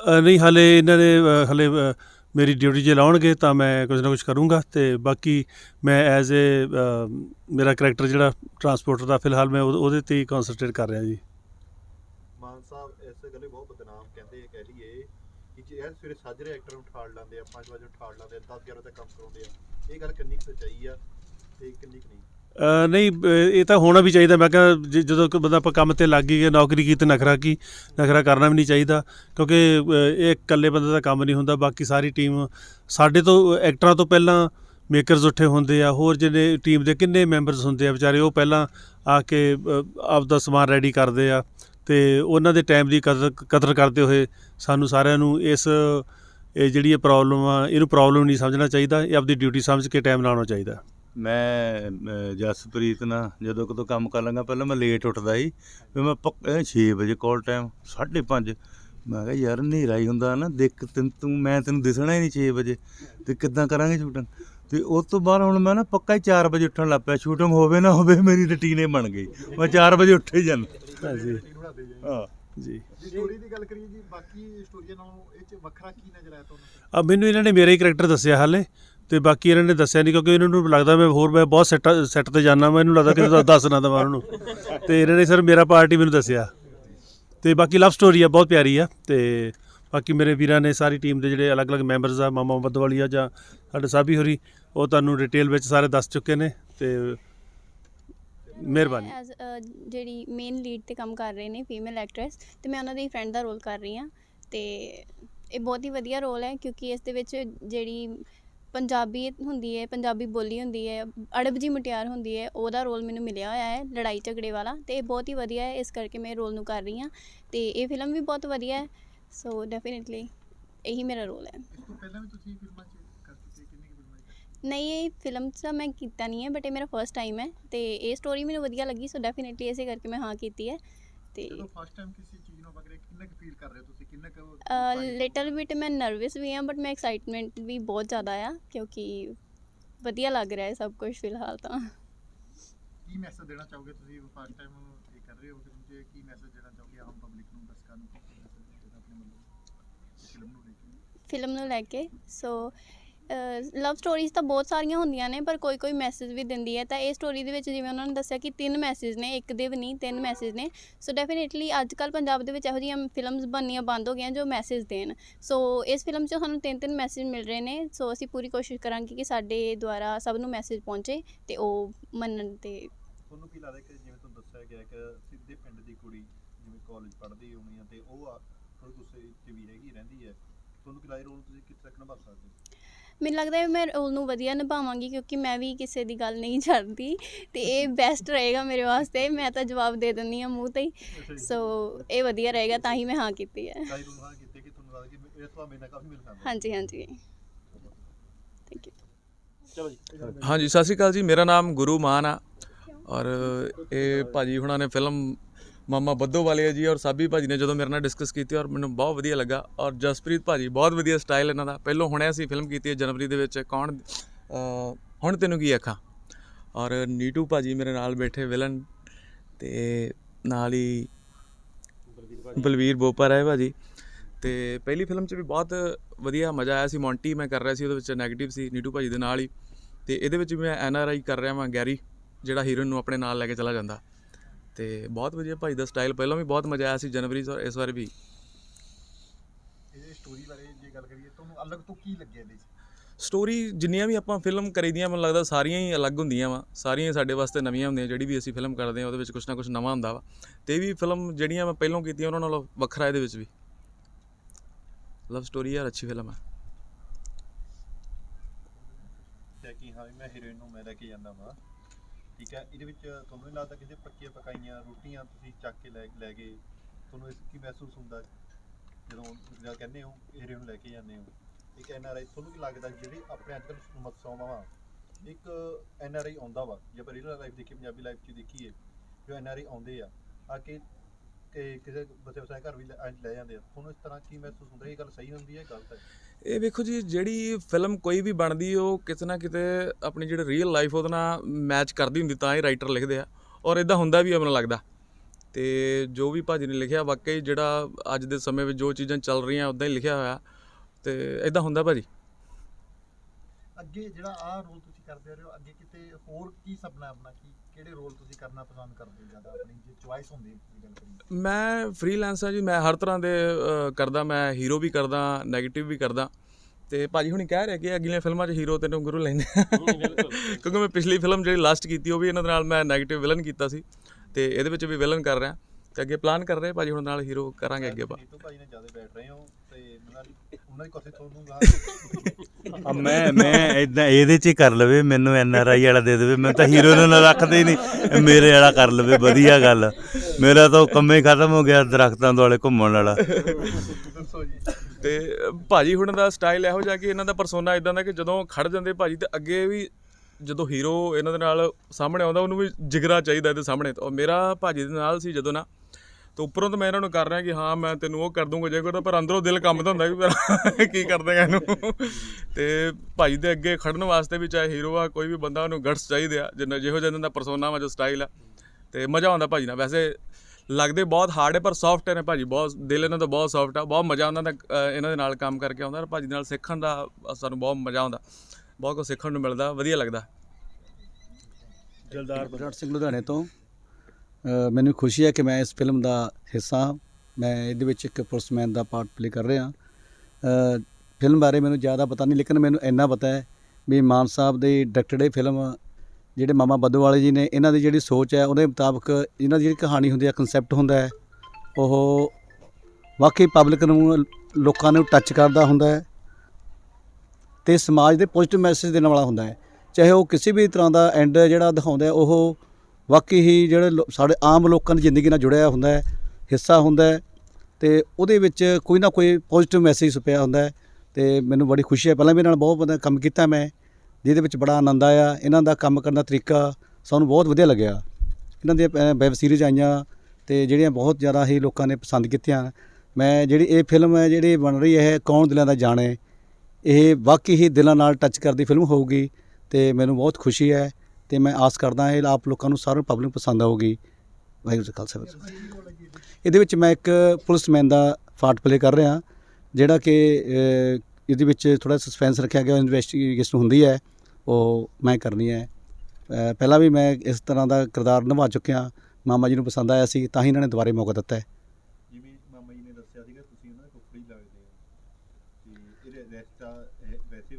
ਅ, ਨਹੀਂ ਹਲੇ ਇਹਨਾਂ ਨੇ ਅ, ਹਲੇ ਅ, ਮੇਰੀ ਡਿਊਟੀ ਜੇ ਲਾਉਣਗੇ ਤਾਂ ਮੈਂ ਕੁਝ ਨਾ ਕੁਝ ਕਰੂੰਗਾ ਤੇ ਬਾਕੀ ਮੈਂ ਐਜ਼ ਏ ਮੇਰਾ ਕਰੈਕਟਰ ਜਿਹੜਾ ਟਰਾਂਸਪੋਰਟਰ ਦਾ ਫਿਲਹਾਲ ਮੈਂ ਉਹਦੇ ਤੇ ਹੀ ਕਨਸੈਂਟਰੇਟ ਕਰ ਰਿਹਾ ਜੀ। ਮਾਨ ਸਾਹਿਬ ਇਸ ਗੱਲੇ ਬਹੁਤ ਬਦਨਾਮ ਕਹਿੰਦੇ ਕਹਿ ਲਈਏ ਕਿ ਜੇ ਇਹ ਸਵੇਰੇ ਸਾਜਰੇ ਐਕਟਰ ਨੂੰ ਠਾੜ ਲਾਉਂਦੇ ਆ 5 ਵਜੇ ਠਾੜ ਲਾਉਂਦੇ ਆ 10 11 ਤੱਕ ਕੰਮ ਕਰਾਉਂਦੇ ਆ ਇਹ ਗੱਲ ਕਿੰਨੀ ਸੱਚਾਈ ਆ ਤੇ ਕਿੰਨੀ ਨਹੀਂ? ਅ, ਨਹੀਂ ਇਹ ਤਾਂ ਹੋਣਾ ਵੀ ਚਾਹੀਦਾ। ਮੈਂ ਕਿਹਾ ਜੇ- ਜਦੋਂ ਕੋਈ ਬੰਦਾ ਆਪਾਂ ਕੰਮ ਤੇ ਲੱਗ ਗਈ ਨੌਕਰੀ ਕੀਤੀ ਨਖਰਾ ਕੀ ਨਖਰਾ ਕਰਨਾ ਵੀ ਨਹੀਂ ਚਾਹੀਦਾ। ਕਿਉਂਕਿ ਇਹ ਇਕੱਲੇ ਬੰਦੇ ਦਾ ਕੰਮ ਨਹੀਂ ਹੁੰਦਾ। ਬਾਕੀ ਸਾਰੀ ਟੀਮ ਸਾਡੇ ਤੋਂ ਐਕਟਰਾਂ ਤੋਂ ਪਹਿਲਾਂ ਮੇਕਰਸ ਉੱਠੇ ਹੁੰਦੇ ਆ। ਹੋਰ ਜਿਹੜੇ ਟੀਮ ਦੇ ਕਿੰਨੇ ਮੈਂਬਰਸ ਹੁੰਦੇ ਆ ਵਿਚਾਰੇ ਉਹ ਪਹਿਲਾਂ ਆ ਕੇ ਅ, ਆਪਦਾ ਸਮਾਨ ਰੈਡੀ ਕਰਦੇ ਆ। ਤੇ ਉਹਨਾਂ ਦੇ ਟਾਈਮ ਦੀ ਕਦਰ ਕਦਰ ਕਰਦੇ ਹੋਏ ਸਾਨੂੰ ਸਾਰਿਆਂ ਨੂੰ ਇਸ ਇਹ ਜਿਹੜੀ ਇਹ ਪ੍ਰੋਬਲਮ ਆ ਇਹਨੂੰ ਪ੍ਰੋਬਲਮ ਨਹੀਂ ਸਮਝਣਾ ਚਾਹੀਦਾ। ਇਹ ਆਪਦੀ ਡਿਊਟੀ ਸਮਝ ਕੇ ਟਾਈਮ ਲਾਉਣਾ ਚਾਹੀਦਾ। ਮੈਂ ਜਸਪ੍ਰੀਤ ਨਾਲ ਜਦੋਂ ਕਦੋਂ ਕੰਮ ਕਰ ਲਾਂਗਾ ਪਹਿਲਾਂ ਮੈਂ ਲੇਟ ਉੱਠਦਾ ਸੀ ਵੀ ਮੈਂ ਪੱਕਾ 6 ਵਜੇ ਕਾਲ ਟਾਈਮ 5:30 ਮੈਂ ਕਿਹਾ ਯਾਰ ਹਨੇਰਾ ਹੀ ਹੁੰਦਾ ਨਾ ਦੇਖ ਤੈਨੂੰ ਤੂੰ ਮੈਂ ਤੈਨੂੰ ਦਿਸਣਾ ਹੀ ਨਹੀਂ 6 ਵਜੇ। ਤੇ ਕਿੱਦਾਂ ਕਰਾਂਗੇ ਸ਼ੂਟਿੰਗ ਤੇ ਉਸ ਤੋਂ ਬਾਅਦ ਹੁਣ ਮੈਂ ਨਾ ਪੱਕਾ ਹੀ 4 ਵਜੇ ਉੱਠਣ ਲੱਗ ਪਿਆ। ਸ਼ੂਟਿੰਗ ਹੋਵੇ ਨਾ ਹੋਵੇ ਮੇਰੀ ਰੁਟੀਨ ਹੀ ਬਣ ਗਈ। ਮੈਂ 4 ਵਜੇ ਉੱਠ ਹੀ ਜਾਂਦਾ। ਹਾਂਜੀ ਹਾਂ। ਜੀ। ਜੇ ਸਟੋਰੀ ਦੀ ਗੱਲ ਕਰੀਏ ਜੀ ਬਾਕੀ ਸਟੋਰੀਆਂ ਨਾਲੋਂ ਇਹ 'ਚ ਵੱਖਰਾ ਕੀ ਨਜ਼ਰ ਆਇਆ ਤੁਹਾਨੂੰ? ਆ ਮੈਨੂੰ ਇਹਨਾਂ ਨੇ ਮੇਰਾ ਹੀ ਕਰੈਕਟਰ ਦੱਸਿਆ ਹਾਲੇ। ਤੇ ਬਾਕੀ ਇਹਨਾਂ ਨੇ ਦੱਸਿਆ ਨਹੀਂ ਕਿਉਂਕਿ ਇਹਨਾਂ ਨੂੰ ਲੱਗਦਾ ਮੈਂ ਹੋਰ ਮੈਂ ਬਹੁਤ ਸੈੱਟ ਸੈੱਟ ਤੇ ਜਾਣਾ ਮੈਨੂੰ ਲੱਗਦਾ ਕਿ ਦੱਸ- ਦੱਸ ਨਾ ਦਵਾਂ ਨੂੰ ਤੇ ਇਹਨਾਂ ਨੇ ਸਰ ਮੇਰਾ ਪਾਰਟੀ ਮੈਨੂੰ ਦੱਸਿਆ। ਤੇ ਬਾਕੀ ਲਵ ਸਟੋਰੀ ਆ, ਬਹੁਤ ਪਿਆਰੀ ਆ, ਤੇ ਬਾਕੀ ਮੇਰੇ ਵੀਰਾਂ ਨੇ ਸਾਰੀ ਟੀਮ ਦੇ ਜਿਹੜੇ ਅਲੱਗ-ਅਲੱਗ ਮੈਂਬਰਸ ਆ, ਮਾਮਾ ਬੱਦਵਾਲੀਆ ਜਾਂ ਸਾਡੇ ਸਾਬੀ ਹੋਰੀ, ਉਹ ਤੁਹਾਨੂੰ ਡਿਟੇਲ ਵਿੱਚ ਸਾਰੇ ਦੱਸ ਚੁੱਕੇ ਨੇ, ਤੇ ਮਿਹਰਬਾਨੀ। ਜਿਹੜੀ ਮੇਨ ਲੀਡ ਤੇ ਕੰਮ ਕਰ ਰਹੇ ਨੇ ਫੀਮੇਲ ਐਕਟਰੈਸ ਤੇ ਮੈਂ ਉਹਨਾਂ ਦੀ ਫਰੈਂਡ ਦਾ ਰੋਲ ਕਰ ਰਹੀ ਹਾਂ, ਤੇ ਇਹ ਬਹੁਤ ਹੀ ਵਧੀਆ ਰੋਲ ਹੈ, ਕਿਉਂਕਿ ਇਸ ਦੇ ਵਿੱਚ ਜਿਹੜੀ ਪੰਜਾਬੀ ਹੁੰਦੀ ਹੈ ਪੰਜਾਬੀ ਬੋਲੀ ਹੁੰਦੀ ਹੈ ਅੜਬ ਜੀ ਮੁਟਿਆਰ ਹੁੰਦੀ ਹੈ ਉਹਦਾ ਰੋਲ ਮੈਨੂੰ ਮਿਲਿਆ ਹੋਇਆ ਹੈ ਲੜਾਈ ਝਗੜੇ ਵਾਲਾ ਤੇ ਇਹ ਬਹੁਤ ਹੀ ਵਧੀਆ ਹੈ ਇਸ ਕਰਕੇ ਮੈਂ ਰੋਲ ਨੂੰ ਕਰ ਰਹੀ ਹਾਂ ਤੇ ਇਹ ਫਿਲਮ ਵੀ ਬਹੁਤ ਵਧੀਆ ਹੈ ਸੋ ਡੈਫੀਨਿਟਲੀ ਇਹੀ ਮੇਰਾ ਰੋਲ ਹੈ। ਇਸ ਤੋਂ ਪਹਿਲਾਂ ਵੀ ਤੁਸੀਂ ਫਿਲਮਾਂ 'ਚ ਕਰ ਚੁੱਕੇ ਕਿੰਨੀ ਕੁ ਫਿਲਮਾਂ 'ਚ? ਨਹੀਂ ਇਹ ਫਿਲਮ 'ਚ ਤਾਂ ਮੈਂ ਕੀਤਾ ਨਹੀਂ ਹੈ ਬਟ ਇਹ ਮੇਰਾ ਫਰਸਟ ਟਾਈਮ ਹੈ ਤੇ ਇਹ ਸਟੋਰੀ ਮੈਨੂੰ ਵਧੀਆ ਲੱਗੀ ਸੋ ਡੈਫੀਨਿਟਲੀ ਇਸੇ ਕਰਕੇ ਮੈਂ ਹਾਂ ਕੀਤੀ ਹੈ ਤੇ ਜਦੋਂ ਫਸਟ ਟਾਈਮ ਕਿਸੇ ਚੀਜ਼ ਨੂੰ ਵਗਰੇ ਕਿੰਨਾ ਫੀਲ ਕਰ ਰਹੇ ਹੋ ਤੁਸੀਂ? ਕਿੰਨਾ ਕੁ ਲਿਟਲ ਬਿਟ ਮੈਂ ਨਰਵਸ ਵੀ ਹਾਂ ਬਟ ਮੈਂ ਐਕਸਾਈਟਮੈਂਟ ਵੀ ਬਹੁਤ ਜ਼ਿਆਦਾ ਆ ਕਿਉਂਕਿ ਵਧੀਆ ਲੱਗ ਰਿਹਾ ਹੈ ਸਭ ਕੁਝ ਫਿਲਹਾਲ ਤਾਂ। ਕੀ ਮੈਸੇਜ ਦੇਣਾ ਚਾਹੋਗੇ ਤੁਸੀਂ? ਫਸਟ ਟਾਈਮ ਇਹ ਕਰ ਰਹੇ ਹੋ ਫਿਲਮ 'ਚ ਕੀ ਮੈਸੇਜ ਦੇਣਾ ਚਾਹੋਗੇ ਆਮ ਪਬਲਿਕ ਨੂੰ ਦਰਸ਼ਕਾਂ ਨੂੰ? ਆਪਣੇ ਫਿਲਮ ਨੂੰ ਲੈ ਕੇ। ਫਿਲਮ ਨੂੰ ਲੈ ਕੇ ਸੋ ਲਵ ਸਟੋਰੀਜ਼ ਤਾਂ ਬਹੁਤ ਸਾਰੀਆਂ ਹੁੰਦੀਆਂ ਨੇ, ਪਰ ਕੋਈ ਕੋਈ ਮੈਸੇਜ ਵੀ ਦਿੰਦੀ ਹੈ। ਤਾਂ ਇਹ ਸਟੋਰੀ ਦੇ ਵਿੱਚ ਜਿਵੇਂ ਉਹਨਾਂ ਨੇ ਦੱਸਿਆ ਕਿ ਤਿੰਨ ਮੈਸੇਜ ਨੇ, ਇੱਕ ਦੇ ਵੀ ਨਹੀਂ, ਤਿੰਨ ਮੈਸੇਜ ਨੇ। ਸੋ ਡੈਫੀਨੇਟਲੀ ਅੱਜ ਕੱਲ ਪੰਜਾਬ ਦੇ ਵਿੱਚ ਇਹੋ ਜਿਹੀਆਂ ਫਿਲਮਸ ਬਣਨੀਆਂ ਬੰਦ ਹੋ ਗਈਆਂ ਜੋ ਮੈਸੇਜ ਦੇਣ। ਸੋ ਇਸ ਫਿਲਮ 'ਚ ਸਾਨੂੰ ਤਿੰਨ ਤਿੰਨ ਮੈਸੇਜ ਮਿਲ ਰਹੇ ਨੇ। ਸੋ ਅਸੀਂ ਪੂਰੀ ਕੋਸ਼ਿਸ਼ ਕਰਾਂਗੇ ਕਿ ਸਾਡੇ ਦੁਆਰਾ ਸਭ ਨੂੰ ਮੈਸੇਜ ਪਹੁੰਚੇ ਤੇ ਉਹ ਮੰਨਣ ਤੇ ਤੁਹਾਨੂੰ ਕੀ ਲੱਗਦਾ ਕਿ ਜਿਵੇਂ ਤੁਹਾਨੂੰ ਦੱਸਿਆ ਗਿਆ ਕਿ ਸਿੱਧੇ ਪਿੰਡ ਦੀ ਕੁੜੀ ਜਿਵੇਂ ਕਾਲਜ ਪੜ੍ਹਦੀ ਹੋਣੀ ਆ ਤੇ ਉਹ ਥੋੜੀ ਗੁੱਸੇ 'ਚ ਵੀ ਹੈਗੀ, ਰਹਿੰਦੀ ਹੈ। ਤੁਹਾਨੂੰ ਕੀ ਰੋਲ ਤੁਸੀਂ ਕਿੱਥੇ ਤੱਕ ਨਿਭਾ ਸਕਦੇ ਹੋ? ਮੈਨੂੰ ਲੱਗਦਾ ਹੈ ਮੈਂ ਰੋਲ ਨੂੰ ਵਧੀਆ ਨਿਭਾਵਾਂਗੀ ਕਿਉਂਕਿ ਮੈਂ ਵੀ ਕਿਸੇ ਦੀ ਗੱਲ ਨਹੀਂ ਛੱਡਦੀ ਤੇ ਇਹ ਬੈਸਟ ਰਹੇਗਾ ਮੇਰੇ ਵਾਸਤੇ। ਮੈਂ ਤਾਂ ਜਵਾਬ ਦੇ ਦਿੰਦੀ ਹਾਂ ਮੂੰਹ ਤੇ ਹੀ। ਸੋ ਇਹ ਵਧੀਆ ਰਹੇਗਾ ਤਾਂ ਹੀ ਮੈਂ ਹਾਂ ਕੀਤੀ ਹੈ। ਕਾਈ ਰੋਲ ਹਾਂ ਕੀਤੇ ਕਿ ਤੁਹਾਨੂੰ ਲੱਗਦਾ ਕਿ ਇਹ ਤੋਂ ਮੇਰੇ ਨਾਲ ਕਾਫੀ ਮਿਲ ਸਕਦਾ ਹਾਂਜੀ ਹਾਂਜੀ। ਥੈਂਕ ਯੂ ਹਾਂਜੀ ਸਤਿ ਸ਼੍ਰੀ ਅਕਾਲ ਜੀ। ਮੇਰਾ ਨਾਮ ਗੁਰੂ ਮਾਨ ਆ ਔਰ ਇਹ ਭਾਜੀ ਹੁਣਾਂ ਨੇ ਫਿਲਮ ਮਾਮਾ ਬੱਦੋ ਵਾਲੇ ਆ ਜੀ ਔਰ ਸਾਬੀ ਭਾਜੀ ਨੇ ਜਦੋਂ ਮੇਰੇ ਨਾਲ ਡਿਸਕਸ ਕੀਤੀ ਔਰ ਮੈਨੂੰ ਬਹੁਤ ਵਧੀਆ ਲੱਗਾ ਔਰ ਜਸਪ੍ਰੀਤ ਭਾਜੀ ਬਹੁਤ ਵਧੀਆ ਸਟਾਈਲ ਇਹਨਾਂ ਦਾ। ਪਹਿਲੋਂ ਹੁਣੇ ਅਸੀਂ ਫਿਲਮ ਕੀਤੀ ਹੈ ਜਨਵਰੀ ਦੇ ਵਿੱਚ, ਕੌਣ ਹੁਣ ਤੈਨੂੰ ਕੀ ਆਖਾਂ ਔਰ ਨੀਟੂ ਭਾਜੀ ਮੇਰੇ ਨਾਲ ਬੈਠੇ ਵਿਲਨ ਤੇ ਨਾਲ ਹੀ ਬਲਵੀਰ ਬੋਪਰ ਹੈ ਭਾਜੀ। ਤੇ ਪਹਿਲੀ ਫਿਲਮ 'ਚ ਵੀ ਬਹੁਤ ਵਧੀਆ ਮਜ਼ਾ ਆਇਆ ਸੀ। ਮੌਂਟੀ ਮੈਂ ਕਰ ਰਿਹਾ ਸੀ, ਉਹਦੇ ਵਿੱਚ 네ਗੇਟਿਵ ਸੀ ਨੀਟੂ ਭਾਜੀ ਦੇ ਨਾਲ ਹੀ। ਤੇ ਇਹਦੇ ਵਿੱਚ ਵੀ ਮੈਂ ਐਨ ਆਰ ਆਈ ਕਰ ਰਿਹਾ ਵਾਂ ਗੈਰੀ ਜਿਹੜਾ ਹੀਰੋਇਨ ਨੂੰ ਆਪਣੇ ਨਾਲ ਲੈ ਕੇ ਚਲਾ ਜਾਂਦਾ। ਤੇ ਬਹੁਤ ਵਧੀਆ ਭਾਜੀ ਦਾ ਸਟਾਈਲ ਪਹਿਲਾਂ ਵੀ ਬਹੁਤ ਮਜ਼ਾ ਆਇਆ ਸੀ ਜਨਵਰੀ 'ਚ ਔਰ ਇਸ ਵਾਰ ਵੀ। ਇਹ ਸਟੋਰੀ ਬਾਰੇ ਜੇ ਗੱਲ ਕਰੀਏ ਤੁਹਾਨੂੰ ਅਲੱਗ ਤੋਂ ਕੀ ਲੱਗਿਆ ਇਹਦੇ 'ਚ? ਸਟੋਰੀ ਜਿੰਨੀਆਂ ਵੀ ਆਪਾਂ ਫਿਲਮ ਕਰੀਦੀਆਂ ਮੈਨੂੰ ਲੱਗਦਾ ਸਾਰੀਆਂ ਹੀ ਅਲੱਗ ਹੁੰਦੀਆਂ ਵਾ। ਸਾਰੀਆਂ ਹੀ ਸਾਡੇ ਵਾਸਤੇ ਨਵੀਆਂ ਹੁੰਦੀਆਂ ਜਿਹੜੀ ਵੀ ਅਸੀਂ ਫਿਲਮ ਕਰਦੇ ਹਾਂ ਉਹਦੇ ਵਿੱਚ ਕੁਝ ਨਾ ਕੁਝ ਨਵਾਂ ਹੁੰਦਾ ਵਾ। ਤੇ ਇਹ ਵੀ ਫਿਲਮ ਜਿਹੜੀਆਂ ਮੈਂ ਪਹਿਲਾਂ ਕੀਤੀਆਂ ਉਹਨਾਂ ਨਾਲੋਂ ਵੱਖਰਾ ਇਹਦੇ ਵਿੱਚ ਵੀ। ਲਵ ਸਟੋਰੀ ਯਾਰ ਅੱਛੀ ਫਿਲਮ ਹੈ ਤੇ ਕਿ ਹਾਂ ਮੈਂ ਹੀਰੋਇਨ ਨੂੰ ਮੈਂ ਲੈ ਕੇ ਜਾਂਦਾ ਵਾਂ। ਠੀਕ ਹੈ, ਇਹਦੇ ਵਿੱਚ ਤੁਹਾਨੂੰ ਨਹੀਂ ਲੱਗਦਾ ਕਿਸੇ ਪੱਕੀਆਂ ਪਕਾਈਆਂ ਰੋਟੀਆਂ ਤੁਸੀਂ ਚੱਕ ਕੇ ਲੈ ਲੈ ਗਏ? ਤੁਹਾਨੂੰ ਇਸ ਕੀ ਮਹਿਸੂਸ ਹੁੰਦਾ ਜਦੋਂ ਜਦੋਂ ਕਹਿੰਦੇ ਹੋ ਹੀਰੋਇਨ ਨੂੰ ਲੈ ਕੇ ਜਾਂਦੇ ਹੋ? ਇੱਕ ਐਨ ਆਰ ਆਈ ਤੁਹਾਨੂੰ ਕੀ ਲੱਗਦਾ ਜਿਹੜੀ ਆਪਣੇ ਅੱਜ ਕੱਲ੍ਹ ਮਕਸੌਮਾਂ ਵਾ, ਇੱਕ ਐਨ ਆਰ ਆਈ ਆਉਂਦਾ ਵਾ, ਜੇ ਆਪਾਂ ਰੀਅਲ ਲਾਈਫ ਦੇਖੀ ਪੰਜਾਬੀ ਲਾਈਫ 'ਚ ਦੇਖੀਏ, ਜੋ ਐਨ ਆਰ ਆਈ ਆਉਂਦੇ ਆ ਆ ਕੇ ਕਿ ਕਿਸੇ ਬੱਚੇ ਵਸਾਏ ਘਰ ਵੀ ਲੈ ਐਂ ਲੈ ਜਾਂਦੇ ਆ। ਤੁਹਾਨੂੰ ਇਸ ਤਰ੍ਹਾਂ ਕੀ ਮਹਿਸੂਸ ਹੁੰਦਾ ਇਹ ਗੱਲ ਸਹੀ ਹੁੰਦੀ ਹੈ ਗਲਤ ਹੈ? ਇਹ ਵੇਖੋ ਜੀ ਜਿਹੜੀ ਫਿਲਮ ਕੋਈ ਵੀ ਬਣਦੀ ਉਹ ਕਿਤੇ ਨਾ ਕਿਤੇ ਆਪਣੀ ਜਿਹੜੀ ਰੀਅਲ ਲਾਈਫ ਉਹਦੇ ਨਾਲ ਮੈਚ ਕਰਦੀ ਹੁੰਦੀ ਤਾਂ ਹੀ ਰਾਈਟਰ ਲਿਖਦੇ ਆ। ਔਰ ਇਦਾਂ ਹੁੰਦਾ ਵੀ ਆ ਮੈਨੂੰ ਲੱਗਦਾ। ਤੇ ਜੋ ਵੀ ਭਾਜੀ ਨੇ ਲਿਖਿਆ ਵਾਕਈ ਜਿਹੜਾ ਅੱਜ ਦੇ ਸਮੇਂ ਵਿੱਚ ਜੋ ਚੀਜ਼ਾਂ ਚੱਲ ਰਹੀਆਂ ਉਦਾਂ ਹੀ ਲਿਖਿਆ ਹੋਇਆ। ਤੇ ਇਦਾਂ ਹੁੰਦਾ ਭਾਜੀ। ਅੱਗੇ ਜਿਹੜਾ ਆਹ ਰੋਲ ਤੁਸੀਂ ਕਰਦੇ ਰਹੇ ਹੋ ਅੱਗੇ ਕਿਤੇ ਹੋਰ ਕੀ ਸੁਪਨਾ ਆਪਣਾ ਕੀ ਕਿਹੜੇ ਰੋਲ ਤੁਸੀਂ ਕਰਨਾ ਪਸੰਦ ਕਰਦੇ ਹੋ ਜ਼ਿਆਦਾ ਆਪਣੀ ਜੇ ਚੁਆਇਸ ਹੁੰਦੀ ਹੈ ਦੀ ਗੱਲ ਕਰੀਏ ਮੈਂ ਫ੍ਰੀਲਾਂਸ ਆ ਜੀ ਮੈਂ ਹਰ ਤਰ੍ਹਾਂ ਦੇ ਕਰਦਾ ਮੈਂ ਹੀਰੋ ਵੀ ਕਰਦਾ 네ਗੇਟਿਵ ਵੀ ਕਰਦਾ। ਤੇ ਭਾਜੀ ਹੁਣੀ ਕਹਿ ਰਹੇ ਕਿ ਅਗਲੀਆਂ ਫਿਲਮਾਂ 'ਚ ਹੀਰੋ ਤੈਨੂੰ ਗੁਰੂ ਲੈਂਦੇ। ਕਿਉਂਕਿ ਮੈਂ ਪਿਛਲੀ ਫਿਲਮ ਜਿਹੜੀ ਲਾਸਟ ਕੀਤੀ ਉਹ ਵੀ ਇਹਨਾਂ ਦੇ ਨਾਲ ਮੈਂ 네ਗੇਟਿਵ ਵਿਲਨ ਕੀਤਾ ਸੀ। ਤੇ ਇਹਦੇ ਵਿੱਚ ਵੀ ਵਿਲਨ ਕਰ ਰਿਹਾ। ਤੇ ਅੱਗੇ ਪਲਾਨ ਕਰ ਰਹੇ ਭਾਜੀ ਹੁਣ ਨਾਲ ਹੀਰੋ ਕਰਾਂਗੇ ਅੱਗੇ ਨੀਤੂ ਭਾਈ ਨੇ ਜ਼ਿਆਦਾ ਬੈਠ ਰਹੇ ਹੋ ਤੇ ਦੀ ਉਹਨਾਂ ਦੀ ਲਾ <laughs> ਆ ਮੈਂ ਮੈਂ ਇਦਾਂ ਇਹਦੇ 'ਚ ਹੀ ਕਰ ਲਵੇ ਮੈਨੂੰ ਐਨ ਆਰ ਆਈ ਵਾਲਾ ਦੇ ਦੇਵੇ ਮੈਂ ਤਾਂ ਹੀਰੋ ਨੂੰ ਨਾ ਰੱਖਦੇ ਹੀ ਨਹੀਂ। ਮੇਰੇ ਵਾਲਾ ਕਰ ਲਵੇ ਵਧੀਆ ਗੱਲ। ਮੇਰਾ ਤਾਂ ਕੰਮੇ ਹੀ ਖਤਮ ਹੋ ਗਿਆ ਦਰਖਤਾਂ ਦੁਆਲੇ ਘੁੰਮਣ ਵਾਲਾ। ਦੱਸੋ ਜੀ। ਤੇ ਭਾਜੀ ਹੁਣ ਦਾ ਸਟਾਈਲ ਇਹੋ ਜਿਹਾ ਕਿ ਇਹਨਾਂ ਦਾ ਪਰਸੋਨਾ ਇਦਾਂ ਦਾ ਕਿ ਜਦੋਂ ਖੜ ਜਾਂਦੇ ਭਾਜੀ ਤੇ ਅੱਗੇ ਵੀ ਜਦੋਂ ਹੀਰੋ ਇਹਨਾਂ ਦੇ ਨਾਲ ਸਾਹਮਣੇ ਆਉਂਦਾ ਉਹਨੂੰ ਵੀ ਜਿਗਰਾ ਚਾਹੀਦਾ ਇਹਦੇ ਸਾਹਮਣੇ। ਤੇ ਉਹ ਮੇਰਾ ਭਾਜੀ ਦੇ ਨਾਲ ਸੀ ਜਦੋਂ ਨਾ ਤੇ ਉੱਪਰੋਂ ਤਾਂ ਮੈਂ ਇਹਨਾਂ ਨੂੰ ਕਰ ਰਿਹਾ ਕਿ ਹਾਂ ਮੈਂ ਤੈਨੂੰ ਉਹ ਕਰ ਦੂੰਗਾ ਜੇ ਕੋਈ ਤਾਂ ਪਰ ਅੰਦਰੋਂ ਦਿਲ ਕੰਬਦਾ ਹੁੰਦਾ ਵੀ ਫਿਰ <laughs> ਕੀ ਕਰ ਦੇਗਾ ਇਹਨੂੰ? ਤੇ ਭਾਜੀ ਦੇ ਅੱਗੇ ਖੜਨ ਵਾਸਤੇ ਵੀ ਚਾਹੇ ਹੀਰੋ ਆ ਕੋਈ ਵੀ ਬੰਦਾ ਉਹਨੂੰ ਗਟਸ ਚਾਹੀਦੇ ਆ ਜਿੰਨਾ ਜਿਹੋ ਜਿਹਾ ਇਹਨਾਂ ਦਾ ਪਰਸੋਨਾ ਵਾ ਜੋ ਸਟਾਈਲ ਆ ਤੇ ਮਜ਼ਾ ਆਉਂਦਾ ਭਾਜੀ ਨਾਲ। ਵੈਸੇ ਲੱਗਦੇ ਬਹੁਤ ਹਾਰਡ ਹੈ ਪਰ ਸੌਫਟ ਨੇ ਭਾਜੀ ਬਹੁਤ ਦਿਲ ਇਹਨਾਂ ਦਾ ਬਹੁਤ ਸੌਫਟ ਆ ਬਹੁਤ ਮਜ਼ਾ ਆਉਂਦਾ ਤਾਂ ਇਹਨਾਂ ਦੇ ਨਾਲ ਕੰਮ ਕਰਕੇ ਆਉਂਦਾ ਭਾਜੀ ਨਾਲ ਸਿੱਖਣ ਦਾ ਸਾਨੂੰ ਬਹੁਤ ਮਜ਼ਾ ਆਉਂਦਾ ਬਹੁਤ ਕੁਝ ਸਿੱਖਣ ਨੂੰ ਮਿਲਦਾ ਵਧੀਆ ਲੱਗਦਾ। ਬਲਰਾਜ ਸਿੰਘ ਲੁਧਿਆਣੇ ਤੋਂ। ਮੈਨੂੰ ਖੁਸ਼ੀ ਹੈ ਕਿ ਮੈਂ ਇਸ ਫਿਲਮ ਦਾ ਹਿੱਸਾ ਹਾਂ। ਮੈਂ ਇਹਦੇ ਵਿੱਚ ਇੱਕ ਪੁਲਿਸਮੈਨ ਦਾ ਪਾਰਟ ਪਲੇ ਕਰ ਰਿਹਾ ਫਿਲਮ ਬਾਰੇ ਮੈਨੂੰ ਜ਼ਿਆਦਾ ਪਤਾ ਨਹੀਂ ਲੇਕਿਨ ਮੈਨੂੰ ਇੰਨਾ ਪਤਾ ਹੈ ਵੀ ਮਾਨ ਸਾਹਿਬ ਦੇ ਡਾਇਰੈਕਟਡ ਇਹ ਫਿਲਮ ਜਿਹੜੇ ਮਾਮਾ ਬੱਦੋਵਾਲੇ ਜੀ ਨੇ ਇਹਨਾਂ ਦੀ ਜਿਹੜੀ ਸੋਚ ਹੈ ਉਹਦੇ ਮੁਤਾਬਕ ਇਹਨਾਂ ਦੀ ਜਿਹੜੀ ਕਹਾਣੀ ਹੁੰਦੀ ਹੈ ਕਨਸੈਪਟ ਹੁੰਦਾ ਹੈ ਉਹ ਵਾਕਈ ਪਬਲਿਕ ਨੂੰ ਲੋਕਾਂ ਨੂੰ ਟੱਚ ਕਰਦਾ ਹੁੰਦਾ ਹੈ ਤੇ ਸਮਾਜ ਦੇ ਪੋਜ਼ਿਟਿਵ ਮੈਸੇਜ ਦੇਣ ਵਾਲਾ ਹੁੰਦਾ ਹੈ ਚਾਹੇ ਉਹ ਕਿਸੇ ਵੀ ਤਰ੍ਹਾਂ ਦਾ ਐਂਡ ਜਿਹੜਾ ਦਿਖਾਉਂਦਾ ਹੈ, ਉਹ ਵਾਕਈ ਹੀ ਜਿਹੜੇ ਲੋ- ਸਾਡੇ ਆਮ ਲੋਕਾਂ ਦੀ ਜ਼ਿੰਦਗੀ ਨਾਲ ਜੁੜਿਆ ਹੁੰਦਾ ਹੈ, ਹਿੱਸਾ ਹੁੰਦਾ ਹੈ ਤੇ ਉਹਦੇ ਵਿੱਚ ਕੋਈ ਨਾ ਕੋਈ ਪੋਜ਼ਿਟਿਵ ਮੈਸੇਜ ਛੁਪਿਆ ਹੁੰਦਾ ਹੈ ਤੇ ਮੈਨੂੰ ਬੜੀ ਖੁਸ਼ੀ ਹੈ। ਪਹਿਲਾਂ ਵੀ ਇਹਨਾਂ ਨਾਲ ਬਹੁਤ ਵਧੀਆ ਕੰਮ ਕੀਤਾ ਮੈਂ, ਜਿਹਦੇ ਵਿੱਚ ਬੜਾ ਆਨੰਦ ਆਇਆ। ਇਹਨਾਂ ਦਾ ਕੰਮ ਕਰਨ ਦਾ ਤਰੀਕਾ ਸਾਨੂੰ ਬਹੁਤ ਵਧੀਆ ਲੱਗਿਆ। ਇਹਨਾਂ ਦੀਆਂ ਵੈਬ ਸੀਰੀਜ਼ ਆਈਆਂ ਤੇ ਜਿਹੜੀਆਂ ਬਹੁਤ ਜ਼ਿਆਦਾ ਹੀ ਲੋਕਾਂ ਨੇ ਪਸੰਦ ਕੀਤੀਆਂ। ਮੈਂ ਜਿਹੜੀ ਇਹ ਫਿਲਮ ਹੈ, ਜਿਹੜੀ ਬਣ ਰਹੀ ਹੈ ਕੌਣ ਦਿਲਾਂ ਦਾ ਜਾਣੇ? ਇਹ ਵਾਕਈ ਹੀ ਦਿਲਾਂ ਨਾਲ ਟੱਚ ਕਰਦੀ ਫਿਲਮ ਹੋਊਗੀ ਤੇ ਮੈਨੂੰ ਬਹੁਤ ਖੁਸ਼ੀ ਹੈ। ਤੇ ਮੈਂ ਆਸ ਕਰਦਾ ਇਹ ਆਪ ਲੋਕਾਂ ਨੂੰ ਸਾਰਿਆਂ ਨੂੰ ਪਬਲਿਕ ਪਸੰਦ ਆਊਗੀ। ਵਾਹਿਗੁਰੂ ਜੀ ਖਾਲਸਾ ਇਹਦੇ ਵਿੱਚ ਮੈਂ ਇੱਕ ਪੁਲਿਸਮੈਨ ਦਾ ਪਾਰਟ ਪਲੇ ਕਰ ਰਿਹਾ, ਜਿਹੜਾ ਕਿ ਇਹਦੇ ਵਿੱਚ ਥੋੜਾ ਸਸਪੈਂਸ ਰੱਖਿਆ ਗਿਆ ਇਨਵੈਸਟੀਗੇਸ਼ਨ ਹੁੰਦੀ ਹੈ, ਉਹ ਮੈਂ ਕਰਨੀ ਹੈ। ਪਹਿਲਾਂ ਵੀ ਮੈਂ ਇਸ ਤਰ੍ਹਾਂ ਦਾ ਕਿਰਦਾਰ ਨਿਭਾ ਚੁੱਕਿਆ। ਮਾਮਾ ਜੀ ਨੂੰ ਪਸੰਦ ਆਇਆ ਸੀ, ਤਾਂ ਹੀ ਇਹਨਾਂ ਨੇ ਦੁਬਾਰੇ ਮੌਕਾ ਦਿੱਤਾ ਹੈ ਜਿਵੇਂ ਮਾਮਾ ਜੀ ਨੇ ਦੱਸਿਆ ਸੀਗਾ ਤੁਸੀਂ ਉਹਨਾਂ ਦੇ ਫੁੱਫੜੀ ਲੱਗਦੇ ਹੋ ਤੇ ਇਹਦੇ ਰਿਸ਼ਤਾ ਹੈ ਵੈਸੇ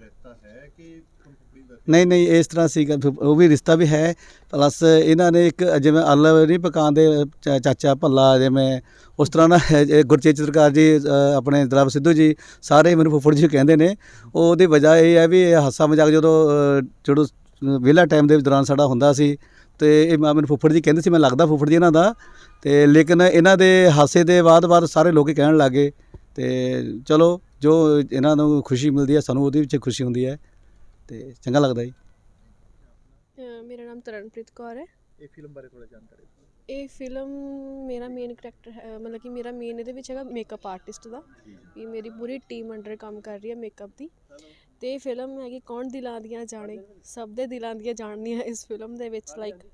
ਰਿਸ਼ਤਾ ਹੈ ਕਿ ਤੁਹਾਨੂੰ ਫੁੱਫੜੀ ਵੈਸੇ ਨਹੀਂ ਨਹੀਂ ਇਸ ਤਰ੍ਹਾਂ ਸੀਗਾ। ਫਿਰ ਉਹ ਵੀ ਰਿਸ਼ਤਾ ਵੀ ਹੈ। ਪਲੱਸ ਇਹਨਾਂ ਨੇ ਇੱਕ ਜਿਵੇਂ ਆਲੂ ਨਹੀਂ ਪਕਾਉਂਦੇ ਚਾ- ਚਾਚਾ ਭੱਲਾ ਜਿਵੇਂ ਉਸ ਤਰ੍ਹਾਂ ਨਾ ਇਹ ਗੁਰਚੇਤ ਸਰਕਾਰ ਜੀ ਅ, ਆਪਣੇ ਦਰਾਬ ਸਿੱਧੂ ਜੀ ਸਾਰੇ ਮੈਨੂੰ ਫੁੱਫੜ ਜੀ ਕਹਿੰਦੇ ਨੇ। ਉਹ ਉਹਦੀ ਵਜ੍ਹਾ ਇਹ ਹੈ ਵੀ ਇਹ ਹਾਸਾ ਮਜ਼ਾਕ ਜਦੋਂ ਅ, ਜਦੋਂ ਵਿਹਲਾ ਟਾਈਮ ਦੇ ਦੌਰਾਨ ਸਾਡਾ ਹੁੰਦਾ ਸੀ ਤੇ ਇਹ ਮੈਂ ਮੈਨੂੰ ਫੁੱਫੜ ਜੀ ਕਹਿੰਦੇ ਸੀ ਮੈਂ ਲੱਗਦਾ ਫੁੱਫੜ ਜੀ ਇਹਨਾਂ ਦਾ। ਤੇ ਲੇਕਿਨ ਇਹਨਾਂ ਦੇ ਹਾਸੇ ਦੇ ਬਾਅਦ ਬਾਅਦ ਸਾਰੇ ਲੋਕ ਹੀ ਕਹਿਣ ਲੱਗੇ ਤੇ ਚਲੋ ਜੋ ਇਹਨਾਂ ਨੂੰ ਖੁਸ਼ੀ ਮਿਲਦੀ ਹੈ ਸਾਨੂੰ ਉਹਦੇ ਵਿੱਚ ਖੁਸ਼ੀ ਹੁੰਦੀ ਹੈ। ਤੇ ਚੰਗਾ ਲੱਗਦਾ ਜੀ। ਮੇਰਾ ਨਾਮ ਤਰਨਪ੍ਰੀਤ ਕੌਰ ਹੈ। ਇਹ ਫਿਲਮ ਬਾਰੇ ਥੋੜਾ ਜਾਣਕਾਰੀ। ਇਹ ਫਿਲਮ ਮੇਰਾ ਮੇਨ ਕਰੈਕਟਰ ਹੈ ਮਤਲਬ ਕਿ ਮੇਰਾ ਮੇਨ ਇਹਦੇ ਵਿੱਚ ਹੈਗਾ ਮੇਕਅਪ ਆਰਟਿਸਟ ਦਾ। ਵੀ ਮੇਰੀ ਪੂਰੀ ਟੀਮ ਅੰਡਰ ਕੰਮ ਕਰ ਰਹੀ ਹੈ ਮੇਕਅਪ ਦੀ। ਤੇ ਇਹ ਫਿਲਮ ਹੈਗੀ ਕੌਣ ਦਿਲਾਂ ਦੀਆਂ ਜਾਣੇ ਸਭ ਦੇ ਦਿਲਾਂ ਦੀਆਂ ਜਾਣਦੀਆਂ ਇਸ ਫਿਲਮ ਦੇ ਵਿੱਚ ਲਾਈਕ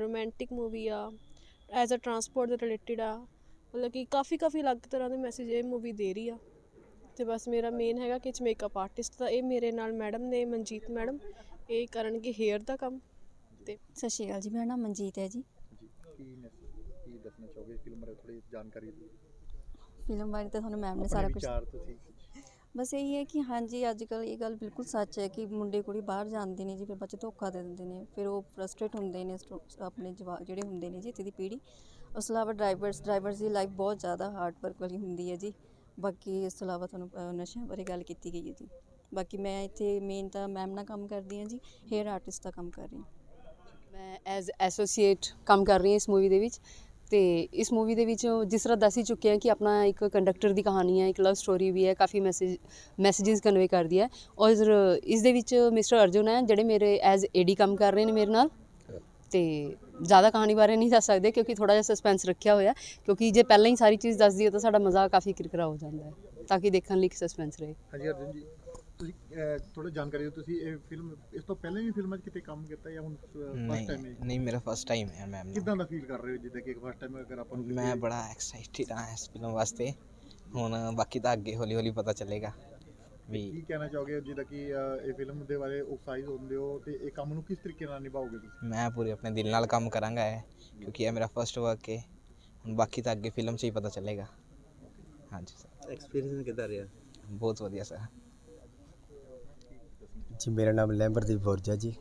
ਰੋਮਾਂਟਿਕ ਮੂਵੀ ਆ ਐਜ਼ ਅ ਟਰਾਂਸਪੋਰਟ ਦੇ ਰਿਲੇਟਡ ਆ। ਮਤਲਬ ਕਿ ਕਾਫੀ ਕਾਫੀ ਅਲੱਗ ਤਰ੍ਹਾਂ ਦੇ ਮੈਸੇਜ ਇਹ ਮੂਵੀ ਦੇ ਰਹੀ ਆ। ਤੇ ਬਸ ਮੇਰਾ ਮੇਨ ਹੈਗਾ ਕਿ ਚ ਮੇਕਅਪ ਆਰਟਿਸਟ ਦਾ ਇਹ ਮੇਰੇ ਨਾਲ ਮੈਡਮ ਨੇ ਮਨਜੀਤ ਮੈਡਮ ਇਹ ਕਰਨਗੇ ਹੇਅਰ ਦਾ ਕੰਮ ਤੇ ਸਤਿ ਸ਼੍ਰੀ ਅਕਾਲ ਜੀ ਮੇਰਾ ਨਾਮ ਮਨਜੀਤ ਹੈ ਜੀ। ਜੀ ਕੀ ਨੇ ਕੀ ਦੱਸਣਾ ਚਾਹੋਗੇ? ਫਿਲਮ ਬਾਰੇ ਥੋੜੀ ਜਾਣਕਾਰੀ ਦਿਓ। ਫਿਲਮ ਬਾਰੇ ਤਾਂ ਤੁਹਾਨੂੰ ਮੈਮ ਨੇ ਸਾਰਾ ਕੁਝ ਵਿਚਾਰ ਤੁਸੀਂ। ਬਸ ਇਹੀ ਹੈ ਕਿ ਹਾਂਜੀ ਅੱਜ ਕੱਲ ਇਹ ਗੱਲ ਬਿਲਕੁਲ ਸੱਚ ਹੈ ਕਿ ਮੁੰਡੇ ਕੁੜੀ ਬਾਹਰ ਜਾਂਦੇ ਨੇ ਜੀ ਫਿਰ ਬੱਚੇ ਧੋਖਾ ਦੇ ਦਿੰਦੇ ਨੇ ਫਿਰ ਉਹ ਫਰਸਟ੍ਰੇਟ ਹੁੰਦੇ ਨੇ ਆਪਣੇ ਜਵਾਕ ਜਿਹੜੇ ਹੁੰਦੇ ਨੇ ਜੀ ਇੱਥੇ ਦੀ ਪੀੜ੍ਹੀ। ਉਸ ਤੋਂ ਇਲਾਵਾ ਡਰਾਈਵਰਸ ਡਰਾਈਵਰਸ ਦੀ ਲਾਈਫ ਬਹੁਤ ਜ਼ਿਆਦਾ ਹਾਰਡ ਵਰਕ ਵਾਲੀ ਹੁੰਦੀ ਹੈ ਜੀ। ਬਾਕੀ ਇਸ ਤੋਂ ਇਲਾਵਾ ਤੁਹਾਨੂੰ ਨਸ਼ਿਆਂ ਬਾਰੇ ਗੱਲ ਕੀਤੀ ਗਈ ਹੈ ਜੀ। ਬਾਕੀ ਮੈਂ ਇੱਥੇ ਮੇਨ ਤਾਂ ਮੈਮ ਨਾਲ ਕੰਮ ਕਰਦੀ ਹਾਂ ਜੀ ਹੇਅਰ ਆਰਟਿਸਟ ਦਾ ਕੰਮ ਕਰ ਰਹੀ ਹਾਂ। ਮੈਂ ਐਜ਼ ਐਸੋਸੀਏਟ ਕੰਮ ਕਰ ਰਹੀ ਹਾਂ ਇਸ ਮੂਵੀ ਦੇ ਵਿੱਚ ਤੇ ਇਸ ਮੂਵੀ ਦੇ ਵਿੱਚ ਜਿਸ ਤਰ੍ਹਾਂ ਦੱਸ ਹੀ ਚੁੱਕੇ ਹਾਂ ਕਿ ਆਪਣਾ ਇੱਕ ਕੰਡਕਟਰ ਦੀ ਕਹਾਣੀ ਹੈ, ਇੱਕ ਲਵ ਸਟੋਰੀ ਵੀ ਹੈ, ਕਾਫੀ ਮੈਸੇਜ ਮੈਸੇजेस ਕਨਵੇ ਕਰਦੀ ਹੈ। ਔਰ ਇਸ ਦੇ ਵਿੱਚ ਮਿਸਟਰ ਅਰਜੁਨ ਹੈ, ਜਿਹੜੇ ਮੇਰੇ ਐਜ਼ ਏਡੀ ਕੰਮ ਕਰ ਰਹੇ ਨੇ ਮੇਰੇ ਨਾਲ। ਤੇ ਜ਼ਿਆਦਾ ਕਹਾਣੀ ਬਾਰੇ ਨਹੀਂ ਦੱਸ ਸਕਦੇ ਕਿਉਂਕਿ ਥੋੜਾ ਜਿਹਾ ਸਸਪੈਂਸ ਰੱਖਿਆ ਹੋਇਆ ਕਿਉਂਕਿ ਜੇ ਪਹਿਲਾਂ ਹੀ ਸਾਰੀ ਚੀਜ਼ ਦੱਸ ਦਈਏ ਤਾਂ ਸਾਡਾ ਮਜ਼ਾ ਕਾਫੀ ਕਿਰਕਰਾ ਹੋ ਜਾਂਦਾ ਹੈ ਤਾਂ ਕਿ ਦੇਖਣ ਲਈ ਇੱਕ ਸਸਪੈਂਸ ਰਹੇ। ਹਾਂਜੀ ਅਰਜੁਨ ਜੀ ਤੁਸੀਂ ਥੋੜਾ ਜਾਣਕਾਰੀ ਦਿਓ ਤੁਸੀਂ ਇਹ ਫਿਲਮ ਇਸ ਤੋਂ ਪਹਿਲਾਂ ਵੀ ਫਿਲਮਾਂ 'ਚ ਕਿਤੇ ਕੰਮ ਕੀਤਾ ਜਾਂ ਹੁਣ ਫਸਟ ਟਾਈਮ ਹੈ ਨਹੀਂ ਮੇਰਾ ਫਸਟ ਟਾਈਮ ਹੈ ਮੈਮ ਕਿਦਾਂ ਦਾ ਫੀਲ ਕਰ ਰਹੇ ਹੋ ਜਿੱਦਾਂ ਕਿ ਫਸਟ ਟਾਈਮ ਅਗਰ ਆਪਾਂ ਨੂੰ ਮੈਂ ਬੜਾ ਐਕਸਾਈਟਿਡ ਹਾਂ ਇਸ ਫਿਲਮ ਵਾਸਤੇ। ਹੁਣ ਬਾਕੀ ਤਾਂ ਅੱਗੇ ਹੌਲੀ ਹੌਲੀ ਪਤਾ ਚੱਲੇਗਾ। ਵੀ ਕੀ ਕਹਿਣਾ ਚਾਹੋਗੇ ਜਿੱਦਾਂ ਕਿ ਇਹ ਫਿਲਮ ਦੇ ਬਾਰੇ ਉਤਸ਼ਾਹਿਤ ਹੁੰਦੇ ਹੋ ਤੇ ਇਹ ਕੰਮ ਨੂੰ ਕਿਸ ਤਰੀਕੇ ਨਾਲ ਨਿਭਾਓਗੇ ਤੁਸੀਂ? ਮੈਂ ਪੂਰੇ ਆਪਣੇ ਦਿਲ ਨਾਲ ਕੰਮ ਕਰਾਂਗਾ ਇਹ ਕਿਉਂਕਿ ਇਹ ਮੇਰਾ ਫਸਟ ਵਰਕ ਹੈ ਹੁਣ ਬਾਕੀ ਤਾਂ ਅੱਗੇ ਫਿਲਮ 'ਚ ਹੀ ਪਤਾ ਚੱਲੇਗਾ। ਹਾਂਜੀ ਸਰ ਐਕਸਪੀਰੀਅੰਸ ਕਿੱਦਾਂ ਰਿਹਾ? ਬਹੁਤ ਵਧੀਆ ਸਰ ਜੀ ਮੇਰਾ ਨਾਮ ਲੈਂਬਰਦੀਪ ਬੋਰਜਾ ਜੀ।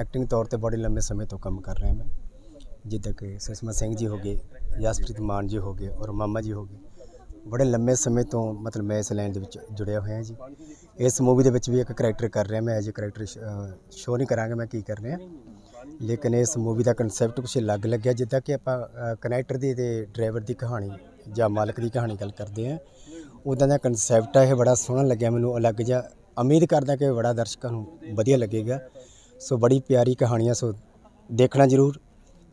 ਐਕਟਿੰਗ ਤੌਰ ਤੇ ਬੜੇ ਲੰਬੇ ਸਮੇਂ ਤੋਂ ਕੰਮ ਕਰ ਰਿਹਾ ਮੈਂ। ਜਿੱਦਾਂ ਕਿ ਸੁਸ਼ਮਾ ਸਿੰਘ ਜੀ ਹੋ ਗਏ ਯਸ਼ਪ੍ਰੀਤ ਮਾਨ ਜੀ ਹੋ ਗਏ ਔਰ ਮਾਮਾ ਜੀ ਹੋ ਗਏ। ਬੜੇ ਲੰਮੇ ਸਮੇਂ ਤੋਂ ਮਤਲਬ ਮੈਂ ਇਸ ਲਾਈਨ ਦੇ ਵਿੱਚ ਜੁੜਿਆ ਹੋਇਆ ਜੀ। ਇਸ ਮੂਵੀ ਦੇ ਵਿੱਚ ਵੀ ਇੱਕ ਕਰੈਕਟਰ ਕਰ ਰਿਹਾ ਮੈਂ ਐਜ ਅ ਕਰੈਕਟਰ ਸ਼ੋਅ ਨਹੀਂ ਕਰਾਂਗਾ ਮੈਂ ਕੀ ਕਰ ਰਿਹਾ ਲੇਕਿਨ ਇਸ ਮੂਵੀ ਦਾ ਕਨਸੈਪਟ ਕੁਛ ਅਲੱਗ ਲੱਗਿਆ, ਜਿੱਦਾਂ ਕਿ ਆਪਾਂ ਕਨੈਕਟਰ ਦੀ ਤੇ ਡਰਾਈਵਰ ਦੀ ਕਹਾਣੀ ਜਾਂ ਮਾਲਕ ਦੀ ਕਹਾਣੀ ਗੱਲ ਕਰਦੇ ਹਾਂ ਉੱਦਾਂ ਦਾ ਕਨਸੈਪਟ ਆ, ਇਹ ਬੜਾ ਸੋਹਣਾ ਲੱਗਿਆ ਮੈਨੂੰ, ਅਲੱਗ ਜਿਹਾ ਉਮੀਦ ਕਰਦਾ ਕਿ ਬੜਾ ਦਰਸ਼ਕਾਂ ਨੂੰ ਵਧੀਆ ਲੱਗੇਗਾ। ਸੋ ਬੜੀ ਪਿਆਰੀ ਕਹਾਣੀਆਂ, ਸੋ ਦੇਖਣਾ ਜ਼ਰੂਰ।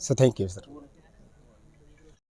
So thank you sir